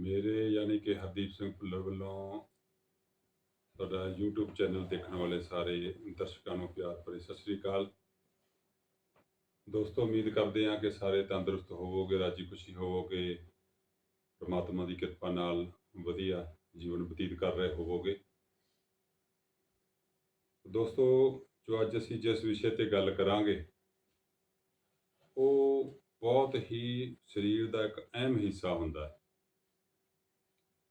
ਮੇਰੇ ਯਾਨੀ ਕਿ ਹਰਦੀਪ ਸਿੰਘ ਭੁੱਲਰ ਵੱਲੋਂ ਤੁਹਾਡਾ YouTube ਚੈਨਲ ਦੇਖਣ ਵਾਲੇ ਸਾਰੇ ਦਰਸ਼ਕਾਂ ਨੂੰ ਪਿਆਰ ਭਰੀ ਸਤਿ ਸ੍ਰੀ ਅਕਾਲ। ਦੋਸਤੋ, ਉਮੀਦ ਕਰਦੇ ਹਾਂ ਕਿ ਸਾਰੇ ਤੰਦਰੁਸਤ ਹੋਵੋਗੇ, ਰਾਜੀ ਖੁਸ਼ੀ ਹੋਵੋਗੇ, ਪ੍ਰਮਾਤਮਾ ਦੀ ਕਿਰਪਾ ਨਾਲ ਵਧੀਆ ਜੀਵਨ ਬਤੀਤ ਕਰ ਰਹੇ ਹੋਵੋਗੇ। ਦੋਸਤੋ, ਜੋ ਅੱਜ ਅਸੀਂ ਜਿਸ ਵਿਸ਼ੇ ਤੇ ਗੱਲ ਕਰਾਂਗੇ, ਉਹ ਬਹੁਤ ਹੀ ਸਰੀਰ ਦਾ ਇੱਕ ਅਹਿਮ ਹਿੱਸਾ ਹੁੰਦਾ ਹੈ।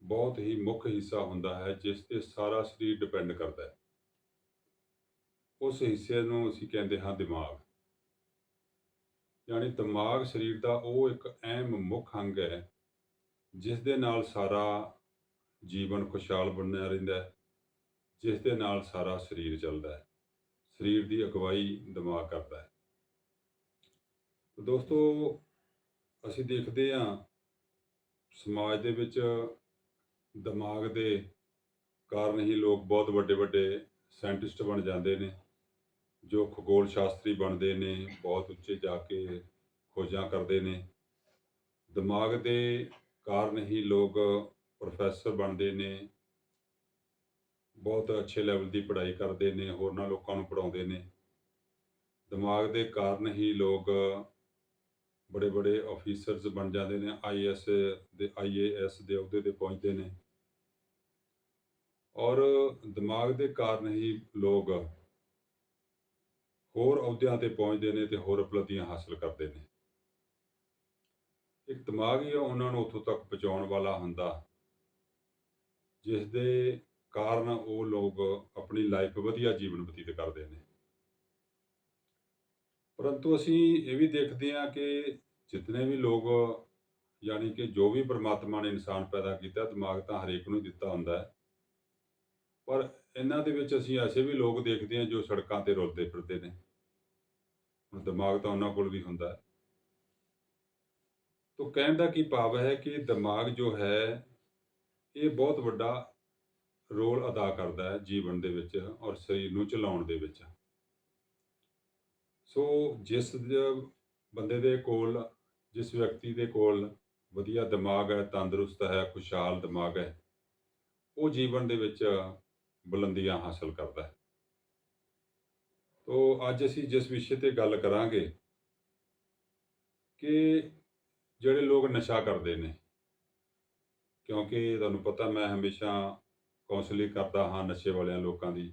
ਬਹੁਤ ਹੀ ਮੁੱਖ ਹਿੱਸਾ ਹੁੰਦਾ ਹੈ, ਜਿਸ ਤੇ ਸਾਰਾ ਸਰੀਰ ਡਿਪੈਂਡ ਕਰਦਾ ਹੈ। ਉਸ ਹਿੱਸੇ ਨੂੰ ਅਸੀਂ ਕਹਿੰਦੇ ਹਾਂ ਦਿਮਾਗ। ਯਾਨੀ ਦਿਮਾਗ ਸਰੀਰ ਦਾ ਉਹ ਇੱਕ ਅਹਿਮ ਮੁੱਖ ਅੰਗ ਹੈ, ਜਿਸ ਦੇ ਨਾਲ ਸਾਰਾ ਜੀਵਨ ਖੁਸ਼ਹਾਲ ਬਣਿਆ ਰਹਿੰਦਾ ਹੈ, ਜਿਸ ਦੇ ਨਾਲ ਸਾਰਾ ਸਰੀਰ ਚੱਲਦਾ ਹੈ। ਸਰੀਰ ਦੀ ਅਗਵਾਈ ਦਿਮਾਗ ਕਰਦਾ ਹੈ। ਦੋਸਤੋ, ਅਸੀਂ ਦੇਖਦੇ ਹਾਂ ਸਮਾਜ ਦੇ ਵਿੱਚ ਦਿਮਾਗ ਦੇ ਕਾਰਨ ਹੀ ਲੋਕ ਬਹੁਤ ਵੱਡੇ ਵੱਡੇ ਸਾਇੰਟਿਸਟ ਬਣ ਜਾਂਦੇ ਨੇ, ਜੋ ਖਗੋਲ ਸ਼ਾਸਤਰੀ ਬਣਦੇ ਨੇ, ਬਹੁਤ ਉੱਚੇ ਜਾ ਕੇ ਖੋਜਾਂ ਕਰਦੇ ਨੇ। ਦਿਮਾਗ ਦੇ ਕਾਰਨ ਹੀ ਲੋਕ ਪ੍ਰੋਫੈਸਰ ਬਣਦੇ ਨੇ, ਬਹੁਤ ਅੱਛੇ ਲੈਵਲ ਦੀ ਪੜ੍ਹਾਈ ਕਰਦੇ ਨੇ, ਹੋਰਨਾਂ ਲੋਕਾਂ ਨੂੰ ਪੜ੍ਹਾਉਂਦੇ ਨੇ। ਦਿਮਾਗ ਦੇ ਕਾਰਨ ਹੀ ਲੋਕ ਬੜੇ ਬੜੇ ਆਫੀਸਰਸ ਬਣ ਜਾਂਦੇ ਨੇ ਆਈਐਸ ਦੇ ਆਈਏਐਸ ਦੇ ਅਹੁਦੇ ਤੇ ਪਹੁੰਚਦੇ ਨੇ। ਔਰ ਦਿਮਾਗ ਦੇ ਕਾਰਨ ਹੀ ਲੋਕ ਹੋਰ ਅਹੁਦਿਆਂ ਤੇ ਪਹੁੰਚਦੇ ਨੇ ਤੇ ਹੋਰ ਉਪਲਬਧੀਆਂ ਹਾਸਲ ਕਰਦੇ ਨੇ। ਇੱਕ ਦਿਮਾਗ ਹੀ ਉਹਨਾਂ ਨੂੰ ਉੱਥੋਂ ਤੱਕ ਪਹੁੰਚਾਉਣ ਵਾਲਾ ਹੁੰਦਾ ਜਿਸ ਦੇ ਕਾਰਨ ਉਹ ਲੋਕ ਆਪਣੀ ਲਾਈਫ ਵਧੀਆ ਜੀਵਨ ਬਤੀਤ ਕਰਦੇ ਨੇ। ਪਰੰਤੂ ਅਸੀਂ ਇਹ ਵੀ ਦੇਖਦੇ ਹਾਂ ਕਿ ਜਿਤਨੇ ਵੀ ਲੋਕ ਯਾਨੀ ਕਿ ਜੋ ਵੀ ਪਰਮਾਤਮਾ ਨੇ ਇਨਸਾਨ ਪੈਦਾ ਕੀਤਾ, ਦਿਮਾਗ ਤਾਂ ਹਰੇਕ ਨੂੰ ਦਿੱਤਾ ਹੁੰਦਾ ਹੈ। ਪਰ ਇਹਨਾਂ ਦੇ ਵਿੱਚ ਅਸੀਂ ਐਸੇ ਵੀ ਲੋਕ ਦੇਖਦੇ ਹਾਂ ਜੋ ਸੜਕਾਂ ਤੇ ਰੁਲਦੇ ਫਿਰਦੇ ਨੇ। ਹੁਣ ਦਿਮਾਗ ਤਾਂ ਉਹਨਾਂ ਕੋਲ ਵੀ ਹੁੰਦਾ। ਹੈ ਤੋ ਕਹਿਣ ਦਾ ਕੀ ਭਾਵ ਹੈ ਕਿ ਦਿਮਾਗ ਜੋ ਹੈ, ਇਹ ਬਹੁਤ ਵੱਡਾ ਰੋਲ ਅਦਾ ਕਰਦਾ ਹੈ ਜੀਵਨ ਦੇ ਵਿੱਚ ਔਰ ਸਰੀਰ ਨੂੰ ਚਲਾਉਣ ਦੇ ਵਿੱਚ। ਸੋ ਜਿਸ ਬੰਦੇ ਦੇ ਕੋਲ, ਜਿਸ ਵਿਅਕਤੀ ਦੇ ਕੋਲ ਵਧੀਆ ਦਿਮਾਗ ਹੈ, ਤੰਦਰੁਸਤ ਹੈ, ਖੁਸ਼ਹਾਲ ਦਿਮਾਗ ਹੈ, ਉਹ ਜੀਵਨ ਦੇ ਵਿੱਚ ਬੁਲੰਦੀਆਂ ਹਾਸਲ ਕਰਦਾ ਹੈ। ਤੋ ਅੱਜ ਅਸੀਂ ਜਿਸ ਵਿਸ਼ੇ ਤੇ ਗੱਲ ਕਰਾਂਗੇ ਕਿ ਜਿਹੜੇ ਲੋਕ ਨਸ਼ਾ ਕਰਦੇ ਨੇ, ਕਿਉਂਕਿ ਤੁਹਾਨੂੰ ਪਤਾ ਮੈਂ ਹਮੇਸ਼ਾ ਕਾਉਂਸਲਿੰਗ ਕਰਦਾ ਹਾਂ ਨਸ਼ੇ ਵਾਲਿਆਂ ਲੋਕਾਂ ਦੀ,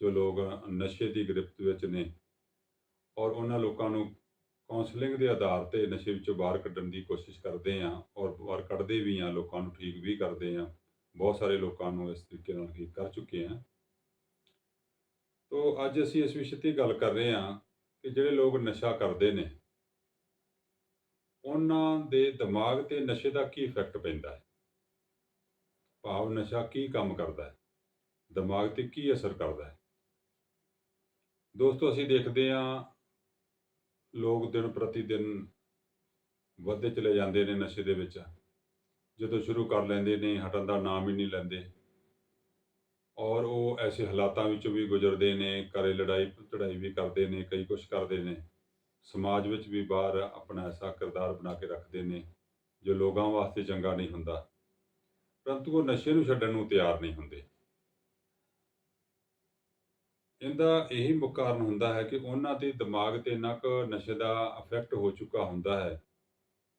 ਜੋ ਲੋਕ ਨਸ਼ੇ ਦੀ ਗ੍ਰਿਫਤ ਵਿੱਚ ਨੇ ਔਰ ਉਹਨਾਂ ਲੋਕਾਂ ਨੂੰ ਕਾਉਂਸਲਿੰਗ ਦੇ ਆਧਾਰ ਤੇ ਨਸ਼ੇ ਵਿੱਚੋਂ ਬਾਹਰ ਕੱਢਣ ਦੀ ਕੋਸ਼ਿਸ਼ ਕਰਦੇ ਹਾਂ ਔਰ ਬਾਹਰ ਕੱਢਦੇ ਵੀ ਹਾਂ, ਲੋਕਾਂ ਨੂੰ ਠੀਕ ਵੀ ਕਰਦੇ ਹਾਂ। ਬਹੁਤ ਸਾਰੇ ਲੋਕਾਂ ਨੂੰ ਇਸ ਤਰੀਕੇ ਨਾਲ ਠੀਕ ਕਰ ਚੁੱਕੇ ਹਾਂ। ਤੋ ਅੱਜ ਅਸੀਂ ਇਸ ਵਿਸ਼ੇ ਤੇ ਗੱਲ ਕਰ ਰਹੇ ਹਾਂ ਕਿ ਜਿਹੜੇ ਲੋਕ ਨਸ਼ਾ ਕਰਦੇ ਨੇ, ਉਹਨਾਂ ਦੇ ਦਿਮਾਗ ਤੇ ਨਸ਼ੇ ਦਾ ਕੀ ਇਫੈਕਟ ਪੈਂਦਾ ਹੈ? ਭਾਵ ਨਸ਼ਾ ਕੀ ਕੰਮ ਕਰਦਾ ਹੈ? ਦਿਮਾਗ ਤੇ ਕੀ ਅਸਰ ਕਰਦਾ ਹੈ? ਦੋਸਤੋ, ਅਸੀਂ ਦੇਖਦੇ ਹਾਂ ਲੋਕ ਦਿਨ ਪ੍ਰਤੀ ਦਿਨ ਵੱਧਦੇ ਚਲੇ ਜਾਂਦੇ ਨੇ ਨਸ਼ੇ ਦੇ ਵਿੱਚ। ਜਦੋਂ ਸ਼ੁਰੂ ਕਰ ਲੈਂਦੇ ਨੇ, ਹਟਣ ਦਾ ਨਾਮ ਹੀ ਨਹੀਂ ਲੈਂਦੇ। ਔਰ ਉਹ ਐਸੇ ਹਾਲਾਤਾਂ ਵਿੱਚੋਂ ਵੀ ਗੁਜ਼ਰਦੇ ਨੇ, ਘਰੇ ਲੜਾਈ ਝੜਾਈ ਵੀ ਕਰਦੇ ਨੇ, ਕਈ ਕੁਛ ਕਰਦੇ ਨੇ। ਸਮਾਜ ਵਿੱਚ ਵੀ ਬਾਹਰ ਆਪਣਾ ਐਸਾ ਕਿਰਦਾਰ ਬਣਾ ਕੇ ਰੱਖਦੇ ਨੇ, ਜੋ ਲੋਕਾਂ ਵਾਸਤੇ ਚੰਗਾ ਨਹੀਂ ਹੁੰਦਾ। ਪਰੰਤੂ ਉਹ ਨਸ਼ੇ ਨੂੰ ਛੱਡਣ ਨੂੰ ਤਿਆਰ ਨਹੀਂ ਹੁੰਦੇ। ਇਹਦਾ ਇਹੀ ਮੁੱਖ ਕਾਰਨ ਹੁੰਦਾ ਹੈ ਕਿ ਉਹਨਾਂ ਦੇ ਦਿਮਾਗ ਤੇ ਇੰਨਾ ਕੁ ਨਸ਼ੇ ਦਾ ਇਫੈਕਟ ਹੋ ਚੁੱਕਾ ਹੁੰਦਾ ਹੈ,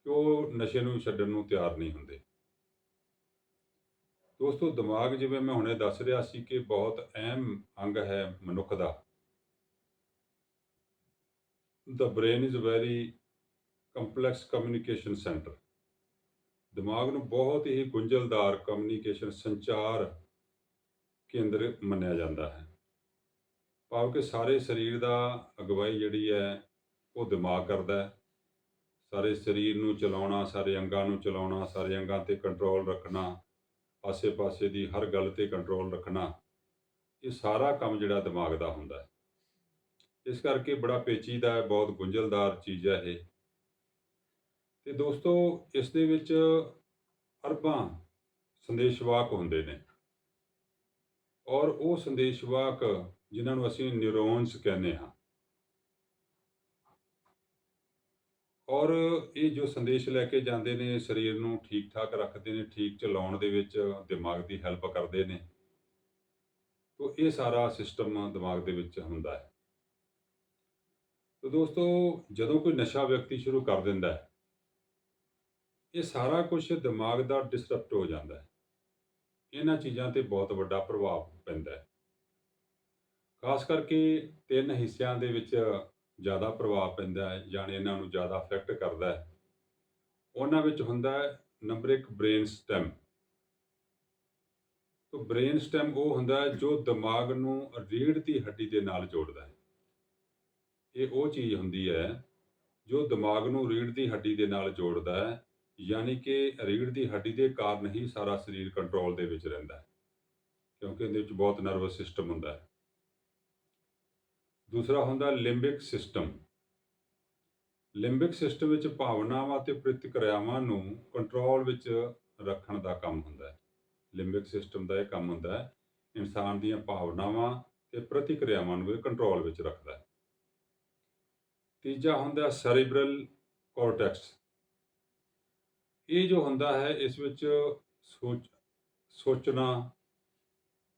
ਕਿ ਉਹ ਨਸ਼ੇ ਨੂੰ ਛੱਡਣ ਨੂੰ ਤਿਆਰ ਨਹੀਂ ਹੁੰਦੇ। ਦੋਸਤੋ, ਦਿਮਾਗ ਜਿਵੇਂ ਮੈਂ ਹੁਣੇ ਦੱਸ ਰਿਹਾ ਸੀ ਕਿ ਬਹੁਤ ਅਹਿਮ ਅੰਗ ਹੈ ਮਨੁੱਖ ਦਾ। The brain is very complex communication centre ਦਿਮਾਗ ਨੂੰ ਬਹੁਤ ਹੀ ਗੁੰਝਲਦਾਰ ਕਮਿਊਨੀਕੇਸ਼ਨ ਸੰਚਾਰ ਕੇਂਦਰ ਮੰਨਿਆ ਜਾਂਦਾ ਹੈ। ਭਾਵ ਕਿ ਸਾਰੇ ਸਰੀਰ ਦਾ ਅਗਵਾਈ ਜਿਹੜੀ ਹੈ, ਉਹ ਦਿਮਾਗ ਕਰਦਾ ਹੈ। ਸਾਰੇ ਸਰੀਰ ਨੂੰ ਚਲਾਉਣਾ, ਸਾਰੇ ਅੰਗਾਂ ਨੂੰ ਚਲਾਉਣਾ, ਸਾਰੇ ਅੰਗਾਂ ਤੇ ਕੰਟਰੋਲ ਰੱਖਣਾ ਆਸੇ-ਪਾਸੇ ਦੀ ਹਰ ਗੱਲ ਤੇ ਕੰਟਰੋਲ ਰੱਖਣਾ, ਇਹ ਸਾਰਾ ਕੰਮ ਜਿਹੜਾ ਦਿਮਾਗ ਦਾ ਹੁੰਦਾ ਹੈ। ਇਸ ਕਰਕੇ ਬੜਾ ਪੇਚੀਦਾ ਹੈ ਬਹੁਤ ਗੁੰਝਲਦਾਰ ਚੀਜ਼ ਹੈ ਇਹ। ਤੇ ਦੋਸਤੋ, ਇਸ ਦੇ ਵਿੱਚ ਅਰਬਾਂ ਸੰਦੇਸ਼ਵਾਕ ਹੁੰਦੇ ਨੇ। ਔਰ ਉਹ ਸੰਦੇਸ਼ਵਾਕ ਜਿਨ੍ਹਾਂ ਨੂੰ ਅਸੀਂ ਨਿਊਰੋਨਸ ਕਹਿੰਦੇ ਹਾਂ ਔਰ ਇਹ ਜੋ ਸੰਦੇਸ਼ ਲੈ ਕੇ ਜਾਂਦੇ ਨੇ ਸਰੀਰ ਨੂੰ ਠੀਕ-ਠਾਕ ਰੱਖਦੇ ਨੇ, ਠੀਕ ਚਲਾਉਣ ਦੇ ਵਿੱਚ ਦਿਮਾਗ ਦੀ ਹੈਲਪ ਕਰਦੇ ਨੇ। ਤੋ ਇਹ ਸਾਰਾ ਸਿਸਟਮ ਦਿਮਾਗ ਦੇ ਵਿੱਚ ਹੁੰਦਾ ਹੈ। ਤੋ ਦੋਸਤੋ ਜਦੋਂ ਕੋਈ ਨਸ਼ਾ ਵਿਅਕਤੀ ਸ਼ੁਰੂ ਕਰ ਦਿੰਦਾ ਹੈ ਇਹ ਸਾਰਾ ਕੁਝ ਦਿਮਾਗ ਦਾ ਡਿਸਟਰਬਟ ਹੋ ਜਾਂਦਾ ਹੈ। ਇਹਨਾਂ ਚੀਜ਼ਾਂ ਤੇ ਬਹੁਤ ਵੱਡਾ ਪ੍ਰਭਾਵ ਪੈਂਦਾ ਹੈ। ਖਾਸ ਕਰਕੇ ਤਿੰਨ ਹਿੱਸਿਆਂ ਦੇ ਵਿੱਚ ਜ਼ਿਆਦਾ ਪ੍ਰਭਾਵ ਪੈਂਦਾ ਹੈ, ਯਾਨੀ ਇਹਨਾਂ ਨੂੰ ਜ਼ਿਆਦਾ ਅਫੈਕਟ ਕਰਦਾ ਹੈ। ਉਹਨਾਂ ਵਿੱਚ ਹੁੰਦਾ ਹੈ ਨੰਬਰ 1 ਬ੍ਰੇਨ ਸਟੈਮ। ਤੋ ਬ੍ਰੇਨ ਸਟੈਮ ਉਹ ਹੁੰਦਾ ਜੋ ਦਿਮਾਗ ਨੂੰ ਰੀੜ੍ਹ ਦੀ ਹੱਡੀ ਦੇ ਨਾਲ ਜੋੜਦਾ ਹੈ। ਇਹ ਉਹ ਚੀਜ਼ ਹੁੰਦੀ ਹੈ ਜੋ ਦਿਮਾਗ ਨੂੰ ਰੀੜ੍ਹ ਦੀ ਹੱਡੀ ਦੇ ਨਾਲ ਜੋੜਦਾ ਹੈ, ਯਾਨੀ ਕਿ ਰੀੜ੍ਹ ਦੀ ਹੱਡੀ ਦੇ ਕਾਰਨ ਹੀ ਸਾਰਾ ਸਰੀਰ ਕੰਟਰੋਲ ਦੇ ਵਿੱਚ ਰਹਿੰਦਾ ਹੈ ਕਿਉਂਕਿ ਇਹਦੇ ਵਿੱਚ ਬਹੁਤ ਨਰਵਸ ਸਿਸਟਮ ਹੁੰਦਾ ਹੈ। ਦੂਸਰਾ ਹੁੰਦਾ ਲਿੰਬਿਕ ਸਿਸਟਮ। ਲਿੰਬਿਕ ਸਿਸਟਮ ਵਿੱਚ ਭਾਵਨਾਵਾਂ ਅਤੇ ਪ੍ਰਤੀਕਿਰਿਆਵਾਂ ਨੂੰ ਕੰਟਰੋਲ ਵਿੱਚ ਰੱਖਣ ਦਾ ਕੰਮ ਹੁੰਦਾ ਹੈ। ਲਿੰਬਿਕ ਸਿਸਟਮ ਦਾ ਇਹ ਕੰਮ ਹੁੰਦਾ ਹੈ ਇਨਸਾਨ ਦੀਆਂ ਭਾਵਨਾਵਾਂ ਤੇ ਪ੍ਰਤੀਕਿਰਿਆਵਾਂ ਨੂੰ ਇਹ ਕੰਟਰੋਲ ਵਿੱਚ ਰੱਖਦਾ ਹੈ। ਤੀਜਾ ਹੁੰਦਾ ਸੈਰੀਬਰਲ ਕੋਰਟੈਕਸ। ਇਹ ਜੋ ਹੁੰਦਾ ਹੈ ਇਸ ਵਿੱਚ ਸੋਚ ਸੋਚਣਾ,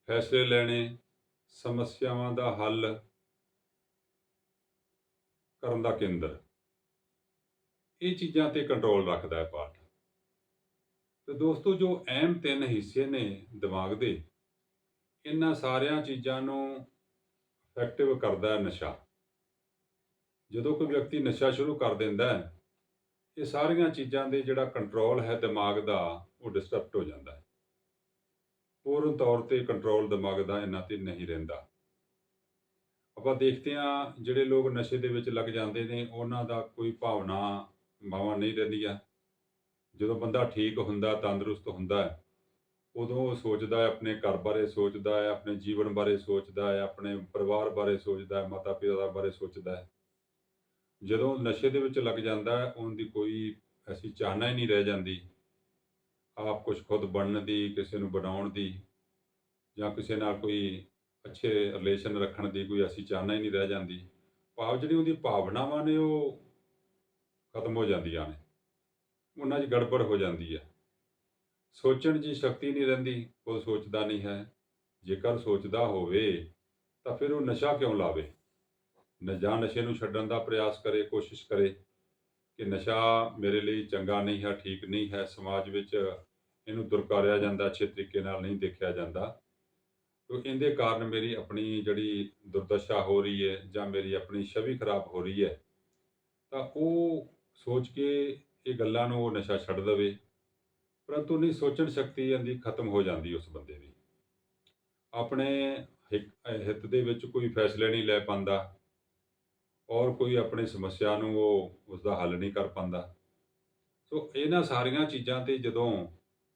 ਫੈਸਲੇ ਲੈਣੇ, ਸਮੱਸਿਆਵਾਂ ਦਾ ਹੱਲ ਕਰਨ ਦਾ ਕੇਂਦਰ। ਇਹ ਚੀਜ਼ਾਂ ਤੇ ਕੰਟਰੋਲ ਰੱਖਦਾ ਹੈ ਪਾਠ ਤੇ ਦੋਸਤੋ, ਜੋ ਅਹਿਮ ਤਿੰਨ ਹਿੱਸੇ ਨੇ ਦਿਮਾਗ ਦੇ, ਇਹਨਾਂ ਸਾਰਿਆਂ ਚੀਜ਼ਾਂ ਨੂੰ ਇਫੈਕਟਿਵ ਕਰਦਾ ਹੈ ਨਸ਼ਾ। ਜਦੋਂ ਕੋਈ ਵਿਅਕਤੀ ਨਸ਼ਾ ਸ਼ੁਰੂ ਕਰ ਦਿੰਦਾ ਹੈ, ਇਹ ਸਾਰੀਆਂ ਚੀਜ਼ਾਂ ਦੇ ਜਿਹੜਾ ਕੰਟਰੋਲ ਹੈ ਦਿਮਾਗ ਦਾ, ਉਹ ਡਿਸਟਰਬਟ ਹੋ ਜਾਂਦਾ ਹੈ। ਪੂਰਨ ਤੌਰ ਤੇ ਕੰਟਰੋਲ ਦਿਮਾਗ ਦਾ ਇਹਨਾਂ ਤੇ ਨਹੀਂ ਰਹਿੰਦਾ। ਆਪਾਂ ਦੇਖਦੇ ਹਾਂ ਜਿਹੜੇ ਲੋਕ ਨਸ਼ੇ ਦੇ ਵਿੱਚ ਲੱਗ ਜਾਂਦੇ ਨੇ ਉਹਨਾਂ ਦਾ ਕੋਈ ਭਾਵਨਾ ਭਾਵਨਾਵਾਂ ਨਹੀਂ ਰਹਿੰਦੀਆਂ। ਜਦੋਂ ਬੰਦਾ ਠੀਕ ਹੁੰਦਾ, ਤੰਦਰੁਸਤ ਹੁੰਦਾ ਹੈ ਉਦੋਂ ਉਹ ਸੋਚਦਾ ਹੈ ਆਪਣੇ ਘਰ ਬਾਰੇ ਸੋਚਦਾ ਹੈ, ਆਪਣੇ ਜੀਵਨ ਬਾਰੇ ਸੋਚਦਾ ਹੈ, ਆਪਣੇ ਪਰਿਵਾਰ ਬਾਰੇ ਸੋਚਦਾ ਹੈ, ਮਾਤਾ-ਪਿਤਾ ਬਾਰੇ ਸੋਚਦਾ ਹੈ। ਜਦੋਂ ਨਸ਼ੇ ਦੇ ਵਿੱਚ ਲੱਗ ਜਾਂਦਾ ਹੈ ਉਹਦੀ ਕੋਈ ਐਸੀ ਚਾਹਨਾ ਹੀ ਨਹੀਂ ਰਹਿ ਜਾਂਦੀ। ਆਪ ਕੁਛ ਖੁਦ ਬਣਨ ਦੀ, ਕਿਸੇ ਨੂੰ ਬਣਾਉਣ ਦੀ ਜਾਂ ਕਿਸੇ ਨਾਲ ਕੋਈ ਅੱਛੇ ਰਿਲੇਸ਼ਨ ਰੱਖਣ ਦੀ ਕੋਈ ਐਸੀ ਚਾਹਨਾ ਹੀ ਨਹੀਂ ਰਹਿ ਜਾਂਦੀ। ਭਾਵ ਜਿਹੜੀ ਉਹਦੀ ਭਾਵਨਾਵਾਂ ਨੇ ਉਹ ਖਤਮ ਹੋ ਜਾਂਦੀਆਂ ਨੇ। ਉਹਨਾਂ 'ਚ ਗੜਬੜ ਹੋ ਜਾਂਦੀ ਹੈ। ਸੋਚਣ ਦੀ ਸ਼ਕਤੀ ਨਹੀਂ ਰਹਿੰਦੀ, ਉਹ ਸੋਚਦਾ ਨਹੀਂ ਹੈ। ਜੇਕਰ ਸੋਚਦਾ ਹੋਵੇ ਤਾਂ ਫਿਰ ਉਹ ਨਸ਼ਾ ਕਿਉਂ ਲਾਵੇ? ਨਜ਼ਾ ਨਸ਼ੇ ਨੂੰ ਛੱਡਣ ਦਾ ਪ੍ਰਯਾਸ ਕਰੇ, ਕੋਸ਼ਿਸ਼ ਕਰੇ ਕਿ ਨਸ਼ਾ ਮੇਰੇ ਲਈ ਚੰਗਾ ਨਹੀਂ ਹੈ, ਠੀਕ ਨਹੀਂ ਹੈ, ਸਮਾਜ ਵਿੱਚ ਇਹਨੂੰ ਦੁਰਕਾਰਿਆ ਜਾਂਦਾ, ਅੱਛੇ ਤਰੀਕੇ ਨਾਲ ਨਹੀਂ ਦੇਖਿਆ ਜਾਂਦਾ। ਤੋ ਇਹਦੇ ਕਾਰਨ ਮੇਰੀ ਆਪਣੀ ਜਿਹੜੀ ਦੁਰਦਸ਼ਾ ਹੋ ਰਹੀ ਹੈ ਜਾਂ ਮੇਰੀ ਆਪਣੀ ਛਵੀ ਖਰਾਬ ਹੋ ਰਹੀ ਹੈ, ਤਾਂ ਉਹ ਸੋਚ ਕੇ ਇਹ ਗੱਲਾਂ ਨੂੰ ਉਹ ਨਸ਼ਾ ਛੱਡ ਦੇਵੇ। ਪਰੰਤੂ ਨਹੀਂ ਸੋਚਣ ਸ਼ਕਤੀ ਇਹਦੀ ਖਤਮ ਹੋ ਜਾਂਦੀ ਉਸ ਬੰਦੇ ਦੀ। ਆਪਣੇ ਹਿਕ, ਹਿੱਤ ਦੇ ਵਿੱਚ ਕੋਈ ਫੈਸਲੇ ਨਹੀਂ ਲੈ ਪਾਉਂਦਾ ਔਰ ਕੋਈ ਆਪਣੀ ਸਮੱਸਿਆ ਨੂੰ ਉਹ ਉਸਦਾ ਹੱਲ ਨਹੀਂ ਕਰ ਪਾਉਂਦਾ। ਸੋ ਇਹਨਾਂ ਸਾਰੀਆਂ ਚੀਜ਼ਾਂ ਤੇ ਜਦੋਂ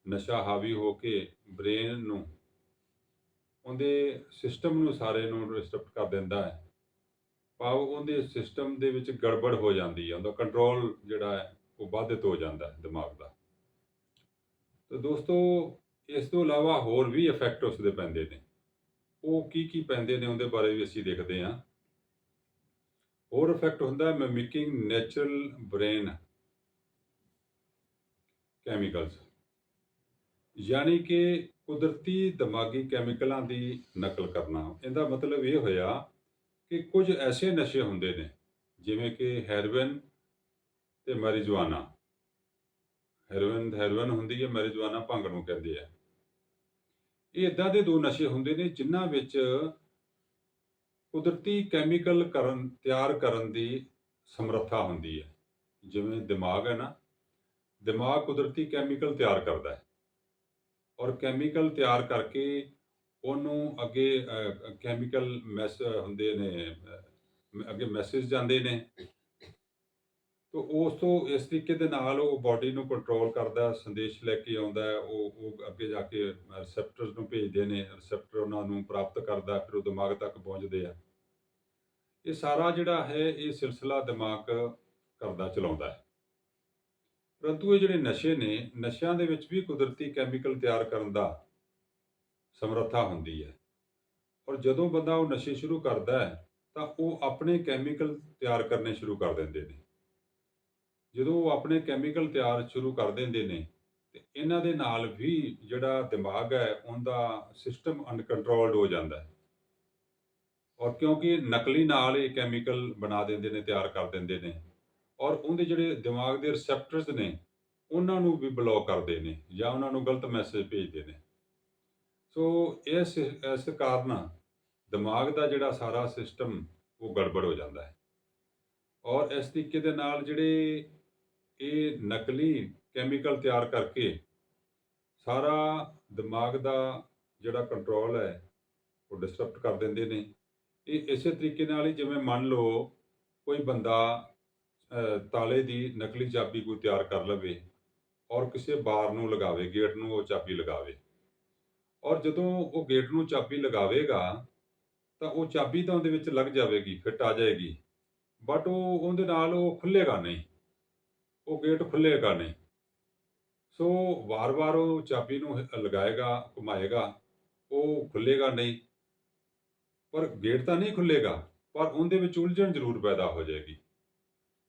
ਨਸ਼ਾ ਹਾਵੀ ਹੋ ਕੇ ਬ੍ਰੇਨ ਨੂੰ ਉਹਦੇ ਸਿਸਟਮ ਨੂੰ ਸਾਰੇ ਨੂੰ ਡਿਸਟਰਬ ਕਰ ਦਿੰਦਾ ਹੈ। ਭਾਵ ਉਹਦੇ ਸਿਸਟਮ ਦੇ ਵਿੱਚ ਗੜਬੜ ਹੋ ਜਾਂਦੀ ਹੈ। ਉਹਦਾ ਕੰਟਰੋਲ ਜਿਹੜਾ ਹੈ, ਉਹ ਬਾਧਿਤ ਹੋ ਜਾਂਦਾ ਹੈ ਦਿਮਾਗ ਦਾ। ਤੇ ਦੋਸਤੋ, ਇਸ ਤੋਂ ਇਲਾਵਾ ਹੋਰ ਵੀ ਇਫੈਕਟ ਉਸਦੇ ਪੈਂਦੇ ਨੇ। ਉਹ ਕੀ-ਕੀ ਪੈਂਦੇ ਨੇ ਉਹਦੇ ਬਾਰੇ ਵੀ ਅਸੀਂ ਦੇਖਦੇ ਹਾਂ। ਹੋਰ ਇਫੈਕਟ ਹੁੰਦਾ ਹੈ ਮਿਮਿਕਿੰਗ ਨੈਚੁਰਲ ਬ੍ਰੇਨ ਕੈਮੀਕਲਸ ਯਾਨੀ ਕਿ ਕੁਦਰਤੀ ਦਿਮਾਗੀ ਕੈਮੀਕਲਾਂ ਦੀ ਨਕਲ ਕਰਨਾ। ਇਹਦਾ ਮਤਲਬ ਇਹ ਹੋਇਆ ਕਿ ਕੁਝ ਐਸੇ ਨਸ਼ੇ ਹੁੰਦੇ ਨੇ ਜਿਵੇਂ ਕਿ ਹੈਰੋਇਨ ਤੇ ਮੈਰੀਜੁਆਨਾ। ਹੈਰੋਇਨ ਹੈਰੋਇਨ ਹੁੰਦੀ ਹੈ, ਮੈਰੀਜੁਆਨਾ ਭੰਗ ਨੂੰ ਕਹਿੰਦੇ ਆ। ਇਹ ਏਦਾਂ ਦੇ ਦੋ ਨਸ਼ੇ ਹੁੰਦੇ ਨੇ ਜਿਨ੍ਹਾਂ ਵਿੱਚ ਕੁਦਰਤੀ ਕੈਮੀਕਲ ਕਰਨ ਤਿਆਰ ਕਰਨ ਦੀ ਸਮਰੱਥਾ ਹੁੰਦੀ ਹੈ। ਜਿਵੇਂ ਦਿਮਾਗ ਹੈ ਨਾ, ਦਿਮਾਗ ਕੁਦਰਤੀ ਕੈਮੀਕਲ ਤਿਆਰ ਕਰਦਾ ਹੈ। ਔਰ ਕੈਮੀਕਲ ਤਿਆਰ ਕਰਕੇ ਉਹਨੂੰ ਅੱਗੇ ਕੈਮੀਕਲ ਮੈਸ ਹੁੰਦੇ ਨੇ ਅੱਗੇ ਮੈਸੇਜ ਜਾਂਦੇ ਨੇ। ਤੋ ਉਸ ਤੋਂ ਇਸ ਤਰੀਕੇ ਦੇ ਨਾਲ ਉਹ ਬਾਡੀ ਨੂੰ ਕੰਟਰੋਲ ਕਰਦਾ, ਸੰਦੇਸ਼ ਲੈ ਕੇ ਆਉਂਦਾ ਉਹ ਉਹ ਅੱਗੇ ਜਾ ਕੇ ਰਿਸੈਪਟਰਸ ਨੂੰ ਭੇਜਦੇ ਨੇ, ਰਿਸੈਪਟਰ ਉਹਨਾਂ ਨੂੰ ਪ੍ਰਾਪਤ ਕਰਦਾ, ਫਿਰ ਉਹ ਦਿਮਾਗ ਤੱਕ ਪਹੁੰਚਦੇ ਆ। ਇਹ ਸਾਰਾ ਜਿਹੜਾ ਹੈ ਇਹ ਸਿਲਸਿਲਾ ਦਿਮਾਗ ਕਰਦਾ ਚਲਾਉਂਦਾ ਹੈ। ਪਰੰਤੂ ਇਹ ਜਿਹੜੇ ਨਸ਼ੇ ਨੇ, ਨਸ਼ਿਆਂ ਦੇ ਵਿੱਚ ਵੀ ਕੁਦਰਤੀ ਕੈਮੀਕਲ ਤਿਆਰ ਕਰਨ ਦਾ ਸਮਰੱਥਾ ਹੁੰਦੀ ਹੈ। ਔਰ ਜਦੋਂ ਬੰਦਾ ਉਹ ਨਸ਼ੇ ਸ਼ੁਰੂ ਕਰਦਾ ਹੈ ਤਾਂ ਉਹ ਆਪਣੇ ਕੈਮੀਕਲ ਤਿਆਰ ਕਰਨੇ ਸ਼ੁਰੂ ਕਰ ਦਿੰਦੇ ਨੇ। ਜਦੋਂ ਉਹ ਆਪਣੇ ਕੈਮੀਕਲ ਤਿਆਰ ਸ਼ੁਰੂ ਕਰ ਦਿੰਦੇ ਨੇ ਤੇ ਇਹਨਾਂ ਦੇ ਨਾਲ ਵੀ ਜਿਹੜਾ ਦਿਮਾਗ ਹੈ ਉਹਦਾ ਸਿਸਟਮ ਅਨਕੰਟਰੋਲਡ ਹੋ ਜਾਂਦਾ ਹੈ ਔਰ ਕਿਉਂਕਿ ਨਕਲੀ ਨਾਲ ਇਹ ਕੈਮੀਕਲ ਬਣਾ ਦਿੰਦੇ ਨੇ ਤਿਆਰ ਕਰ ਦਿੰਦੇ ਨੇ ਔਰ ਉਹਦੇ ਜਿਹੜੇ ਦਿਮਾਗ ਦੇ ਰਿਸੈਪਟਰਸ ਨੇ, ਉਹਨਾਂ ਨੂੰ ਵੀ ਬਲੌਕ ਕਰਦੇ ਨੇ ਜਾਂ ਉਹਨਾਂ ਨੂੰ ਗਲਤ ਮੈਸੇਜ ਭੇਜਦੇ ਨੇ। ਸੋ ਇਸ ਇਸ ਕਾਰਨ ਦਿਮਾਗ ਦਾ ਜਿਹੜਾ ਸਾਰਾ ਸਿਸਟਮ ਉਹ ਗੜਬੜ ਹੋ ਜਾਂਦਾ ਹੈ। ਔਰ ਇਸ ਤਰੀਕੇ ਦੇ ਨਾਲ ਜਿਹੜੇ ਇਹ ਨਕਲੀ ਕੈਮੀਕਲ ਤਿਆਰ ਕਰਕੇ ਸਾਰਾ ਦਿਮਾਗ ਦਾ ਜਿਹੜਾ ਕੰਟਰੋਲ ਹੈ, ਉਹ ਡਿਸਟਰਬ ਕਰ ਦਿੰਦੇ ਨੇ। ਇਹ ਇਸੇ ਤਰੀਕੇ ਨਾਲ ਹੀ ਜਿਵੇਂ ਮੰਨ ਲਓ ਕੋਈ ਬੰਦਾ ਤਾਲੇ ਦੀ ਨਕਲੀ ਚਾਬੀ ਕੋਈ ਤਿਆਰ ਕਰ ਲਵੇ ਔਰ ਕਿਸੇ ਬਾਰ ਨੂੰ ਲਗਾਵੇ, ਗੇਟ ਨੂੰ ਉਹ ਚਾਬੀ ਲਗਾਵੇ। ਔਰ ਜਦੋਂ ਉਹ ਗੇਟ ਨੂੰ ਚਾਬੀ ਲਗਾਵੇਗਾ, ਤਾਂ ਉਹ ਚਾਬੀ ਤਾਂ ਉਹਦੇ ਵਿੱਚ ਲੱਗ ਜਾਵੇਗੀ, ਫਿੱਟ ਆ ਜਾਏਗੀ। ਬਟ ਉਹ ਉਹਦੇ ਨਾਲ ਉਹ ਖੁੱਲੇਗਾ ਨਹੀਂ। ਉਹ ਗੇਟ ਖੁੱਲੇਗਾ ਨਹੀਂ। ਸੋ ਵਾਰ-ਵਾਰ ਉਹ ਚਾਬੀ ਨੂੰ ਲਗਾਏਗਾ, ਘੁਮਾਏਗਾ, ਉਹ ਖੁੱਲੇਗਾ ਨਹੀਂ। ਪਰ ਗੇਟ ਤਾਂ ਨਹੀਂ ਖੁੱਲੇਗਾ ਪਰ ਉਹਦੇ ਵਿੱਚ ਉਲਝਣ ਜ਼ਰੂਰ ਪੈਦਾ ਹੋ ਜਾਏਗੀ।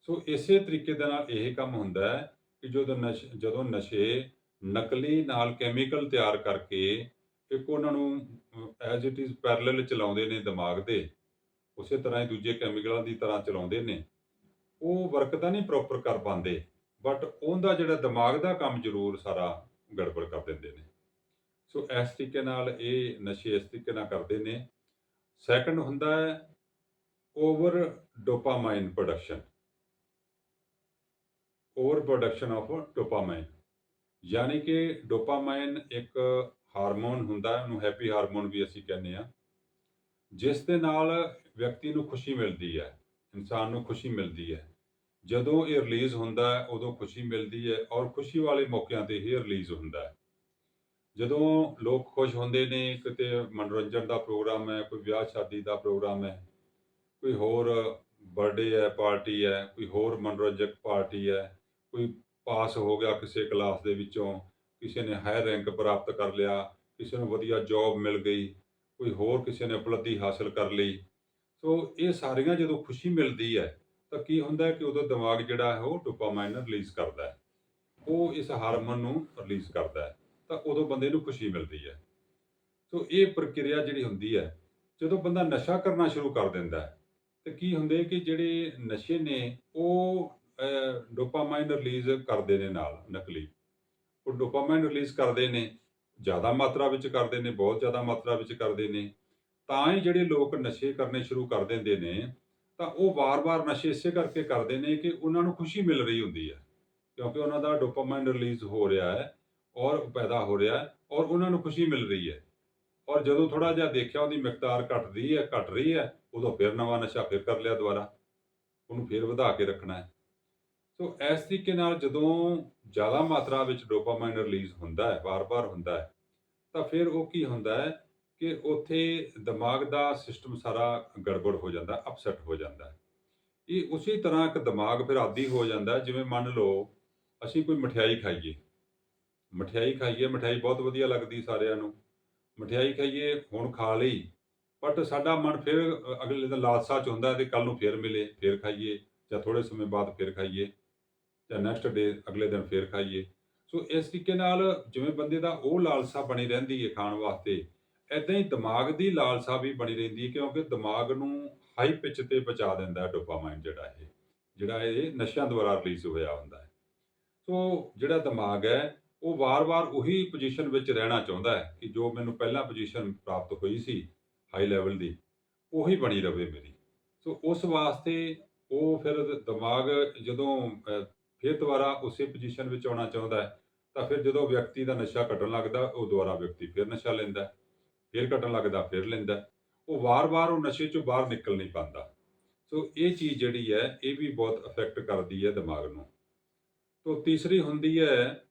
ਸੋ ਇਸੇ ਤਰੀਕੇ ਦੇ ਨਾਲ ਇਹ ਕੰਮ ਹੁੰਦਾ ਹੈ ਕਿ ਜਦੋਂ ਨਸ਼ੇ ਜਦੋਂ ਨਸ਼ੇ ਨਕਲੀ ਨਾਲ ਕੈਮੀਕਲ ਤਿਆਰ ਕਰਕੇ ਇੱਕ ਉਹਨਾਂ ਨੂੰ ਐਜ਼ ਇਟ ਇਜ਼ ਪੈਰਲਲ ਚਲਾਉਂਦੇ ਨੇ ਦਿਮਾਗ ਦੇ, ਉਸੇ ਤਰ੍ਹਾਂ ਹੀ ਦੂਜੇ ਕੈਮੀਕਲਾਂ ਦੀ ਤਰ੍ਹਾਂ ਚਲਾਉਂਦੇ ਨੇ, ਉਹ ਵਰਕ ਤਾਂ ਨਹੀਂ ਪ੍ਰੋਪਰ ਕਰ ਪਾਉਂਦੇ ਬਟ ਉਹਦਾ ਜਿਹੜਾ ਦਿਮਾਗ ਦਾ ਕੰਮ ਜ਼ਰੂਰ ਸਾਰਾ ਗੜਬੜ ਕਰ ਦਿੰਦੇ ਨੇ। ਸੋ ਇਸ ਤਰੀਕੇ ਨਾਲ ਇਹ ਨਸ਼ੇ ਇਸ ਤਰੀਕੇ ਨਾਲ ਕਰਦੇ ਨੇ। ਸੈਕੰਡ ਹੁੰਦਾ ਹੈ over dopamine production over production of dopamine ਯਾਨੀ ਕਿ ਡੋਪਾਮਾਈਨ ਇੱਕ ਹਾਰਮੋਨ ਹੁੰਦਾ ਉਹਨੂੰ ਹੈਪੀ ਹਾਰਮੋਨ ਵੀ ਅਸੀਂ ਕਹਿੰਦੇ ਆ ਜਿਸ ਦੇ ਨਾਲ ਵਿਅਕਤੀ ਨੂੰ ਖੁਸ਼ੀ ਮਿਲਦੀ ਹੈ, ਇਨਸਾਨ ਨੂੰ ਖੁਸ਼ੀ ਮਿਲਦੀ ਹੈ। ਜਦੋਂ ਇਹ ਰਿਲੀਜ਼ ਹੁੰਦਾ ਹੈ, ਉਦੋਂ ਖੁਸ਼ੀ ਮਿਲਦੀ ਹੈ ਔਰ ਖੁਸ਼ੀ ਵਾਲੇ ਮੌਕਿਆਂ ਤੇ ਹੀ ਰਿਲੀਜ਼ ਹੁੰਦਾ ਹੈ। ਜਦੋਂ ਲੋਕ ਖੁਸ਼ ਹੁੰਦੇ ਨੇ, ਕਿਤੇ ਮਨੋਰੰਜਨ ਦਾ ਪ੍ਰੋਗਰਾਮ ਹੈ, ਕੋਈ ਵਿਆਹ ਸ਼ਾਦੀ ਦਾ ਪ੍ਰੋਗਰਾਮ ਹੈ, ਕੋਈ ਹੋਰ ਬਰਥਡੇ ਹੈ ਪਾਰਟੀ ਹੈ, ਕੋਈ ਹੋਰ ਮਨੋਰੰਜਕ ਪਾਰਟੀ ਹੈ ਕੋਈ ਪਾਸ ਹੋ ਗਿਆ ਕਿਸੇ ਕਲਾਸ ਦੇ ਵਿੱਚੋਂ, ਕਿਸੇ ਨੇ ਹਾਇਰ ਰੈਂਕ ਪ੍ਰਾਪਤ ਕਰ ਲਿਆ, ਕਿਸੇ ਨੂੰ ਵਧੀਆ ਜੌਬ ਮਿਲ ਗਈ, ਕੋਈ ਹੋਰ ਕਿਸੇ ਨੇ ਉਪਲਬਧੀ ਹਾਸਲ ਕਰ ਲਈ। ਸੋ ਇਹ ਸਾਰੀਆਂ ਜਦੋਂ ਖੁਸ਼ੀ ਮਿਲਦੀ ਹੈ, ਤਾਂ ਕੀ ਹੁੰਦਾ ਕਿ ਉਦੋਂ ਦਿਮਾਗ ਜਿਹੜਾ ਹੈ ਉਹ ਡੋਪਾਮਾਈਨ ਰਿਲੀਜ਼ ਕਰਦਾ ਹੈ। ਉਹ ਇਸ ਹਾਰਮੋਨ ਨੂੰ ਰਿਲੀਜ਼ ਕਰਦਾ ਹੈ, ਤਾਂ ਉਦੋਂ ਬੰਦੇ ਨੂੰ ਖੁਸ਼ੀ ਮਿਲਦੀ ਹੈ। ਸੋ ਇਹ ਪ੍ਰਕਿਰਿਆ ਜਿਹੜੀ ਹੁੰਦੀ ਹੈ, ਜਦੋਂ ਬੰਦਾ ਨਸ਼ਾ ਕਰਨਾ ਸ਼ੁਰੂ ਕਰ ਦਿੰਦਾ ਹੈ, ਤੇ ਕੀ ਹੁੰਦੇ ਕਿ ਜਿਹੜੇ ਨਸ਼ੇ ਨੇ, ਉਹ ਡੋਪਾਮਾਈਨ ਰਿਲੀਜ਼ ਕਰਦੇ ਨੇ ਨਾਲ, ਨਕਲੀ। ਉਹ ਡੋਪਾਮਾਈਨ ਰਿਲੀਜ਼ ਕਰਦੇ ਨੇ, ਜ਼ਿਆਦਾ ਮਾਤਰਾ ਵਿੱਚ ਕਰਦੇ ਨੇ, ਬਹੁਤ ਜ਼ਿਆਦਾ ਮਾਤਰਾ ਵਿੱਚ ਕਰਦੇ ਨੇ। ਤਾਂ ਹੀ ਜਿਹੜੇ ਲੋਕ ਨਸ਼ੇ ਕਰਨੇ ਸ਼ੁਰੂ ਕਰ ਦਿੰਦੇ ਨੇ, ਤਾਂ ਉਹ ਵਾਰ-ਵਾਰ ਨਸ਼ੇ ਇਸੇ ਕਰਕੇ ਕਰਦੇ ਨੇ ਕਿ ਉਹਨਾਂ ਨੂੰ ਖੁਸ਼ੀ ਮਿਲ ਰਹੀ ਹੁੰਦੀ ਹੈ। ਕਿਉਂਕਿ ਉਹਨਾਂ ਦਾ ਡੋਪਾਮਾਈਨ ਰਿਲੀਜ਼ ਹੋ ਰਿਹਾ ਹੈ ਔਰ ਪੈਦਾ ਹੋ ਰਿਹਾ ਹੈ ਔਰ ਉਹਨਾਂ ਨੂੰ ਖੁਸ਼ੀ ਮਿਲ ਰਹੀ ਹੈ। ਔਰ ਜਦੋਂ ਥੋੜਾ ਜਿਹਾ ਦੇਖਿਆ ਉਹਦੀ ਮਿਕਦਾਰ ਘਟਦੀ ਹੈ, ਘਟ ਰਹੀ ਹੈ, ਉਦੋਂ ਫਿਰ ਨਵਾਂ ਨਸ਼ਾ ਫਿਰ ਕਰ ਲਿਆ ਦੁਬਾਰਾ। ਉਹਨੂੰ ਫਿਰ ਵਧਾ ਕੇ ਰੱਖਣਾ ਹੈ। ਸੋ ਇਸ ਤਰੀਕੇ ਨਾਲ ਜਦੋਂ ਜ਼ਿਆਦਾ ਮਾਤਰਾ ਵਿੱਚ ਡੋਪਾਮਾਈਨ ਰਿਲੀਜ਼ ਹੁੰਦਾ ਹੈ, ਵਾਰ-ਵਾਰ ਹੁੰਦਾ ਹੈ, ਤਾਂ ਫਿਰ ਉਹ ਕੀ ਹੁੰਦਾ ਹੈ ਕਿ ਉੱਥੇ ਦਿਮਾਗ ਦਾ ਸਿਸਟਮ ਸਾਰਾ ਗੜਬੜ ਹੋ ਜਾਂਦਾ, ਅਪਸੈਟ ਹੋ ਜਾਂਦਾ ਇਹ ਉਸੇ ਤਰ੍ਹਾਂ ਇੱਕ ਦਿਮਾਗ ਫਿਰ ਆਦੀ ਹੋ ਜਾਂਦਾ ਜਿਵੇਂ ਮੰਨ ਲਓ ਅਸੀਂ ਕੋਈ ਮਠਿਆਈ ਖਾਈਏ। ਮਠਿਆਈ ਖਾਈਏ, ਮਠਿਆਈ ਬਹੁਤ ਵਧੀਆ ਲੱਗਦੀ ਸਾਰਿਆਂ ਨੂੰ। ਮਠਿਆਈ ਖਾਈਏ, ਹੁਣ ਖਾ ਲਈ, ਬਟ ਸਾਡਾ ਮਨ ਫਿਰ ਅਗਲੇ ਦਿਨ ਲਾਲਸਾ ਚ ਹੁੰਦਾ ਹੈ ਤੇ ਕੱਲ ਨੂੰ ਫਿਰ ਮਿਲੇ, ਫਿਰ ਖਾਈਏ ਜਾਂ ਥੋੜੇ ਸਮੇਂ ਬਾਅਦ ਫਿਰ ਖਾਈਏ। ਜਾਂ ਨੈਕਸਟ ਡੇ ਅਗਲੇ ਦਿਨ ਫਿਰ ਖਾਈਏ। ਸੋ ਇਸ ਤਰੀਕੇ ਨਾਲ ਜਿਵੇਂ ਬੰਦੇ ਦਾ ਉਹ ਲਾਲਸਾ ਬਣੀ ਰਹਿੰਦੀ ਹੈ ਖਾਣ ਵਾਸਤੇ ਐਦਾਂ ਹੀ ਦਿਮਾਗ ਦੀ ਲਾਲਸਾ ਵੀ ਬਣੀ ਰਹਿੰਦੀ ਹੈ ਕਿਉਂਕਿ ਦਿਮਾਗ ਨੂੰ ਹਾਈ ਪਿਚ ਤੇ ਪਹੁੰਚਾ ਦਿੰਦਾ ਹੈ ਡੋਪਾਮਾਈਨ ਜਿਹੜਾ ਇਹ ਜਿਹੜਾ ਇਹ ਨਸ਼ਿਆਂ ਦੁਆਰਾ ਰਿਲੀਜ਼ ਹੋਇਆ ਹੁੰਦਾ ਹੈ। ਸੋ ਜਿਹੜਾ ਦਿਮਾਗ ਹੈ, ਉਹ ਵਾਰ-ਵਾਰ ਉਹੀ ਪੋਜੀਸ਼ਨ ਵਿੱਚ ਰਹਿਣਾ ਚਾਹੁੰਦਾ ਹੈ ਕਿ ਜੋ ਮੈਨੂੰ ਪਹਿਲਾਂ ਪੋਜੀਸ਼ਨ ਪ੍ਰਾਪਤ ਹੋਈ ਸੀ ਹਾਈ ਲੈਵਲ ਦੀ, ਉਹੀ ਬਣੀ ਰਵੇ ਮੇਰੀ। ਸੋ ਉਸ ਵਾਸਤੇ ਉਹ ਫਿਰ ਦਿਮਾਗ ਜਦੋਂ ਫਿਰ ਦੁਬਾਰਾ ਉਸੇ ਪੋਜੀਸ਼ਨ ਵਿੱਚ ਆਉਣਾ ਚਾਹੁੰਦਾ ਹੈ, ਤਾਂ ਫਿਰ ਜਦੋਂ ਵਿਅਕਤੀ ਦਾ ਨਸ਼ਾ ਘਟਣ ਲੱਗਦਾ, ਉਹ ਦੁਬਾਰਾ ਵਿਅਕਤੀ ਫਿਰ ਨਸ਼ਾ ਲੈਂਦਾ ਫਿਰ ਘਟਣ ਲੱਗਦਾ, ਫਿਰ ਲੈਂਦਾ ਉਹ ਵਾਰ-ਵਾਰ ਉਹ ਨਸ਼ੇ ਚੋਂ ਬਾਹਰ ਨਿਕਲ ਨਹੀਂ ਪਾਉਂਦਾ। ਸੋ ਇਹ ਚੀਜ਼ ਜਿਹੜੀ ਹੈ, ਇਹ ਵੀ ਬਹੁਤ ਅਫੈਕਟ ਕਰਦੀ ਹੈ ਦਿਮਾਗ ਨੂੰ। ਤੋਂ ਤੀਸਰੀ ਹੁੰਦੀ ਹੈ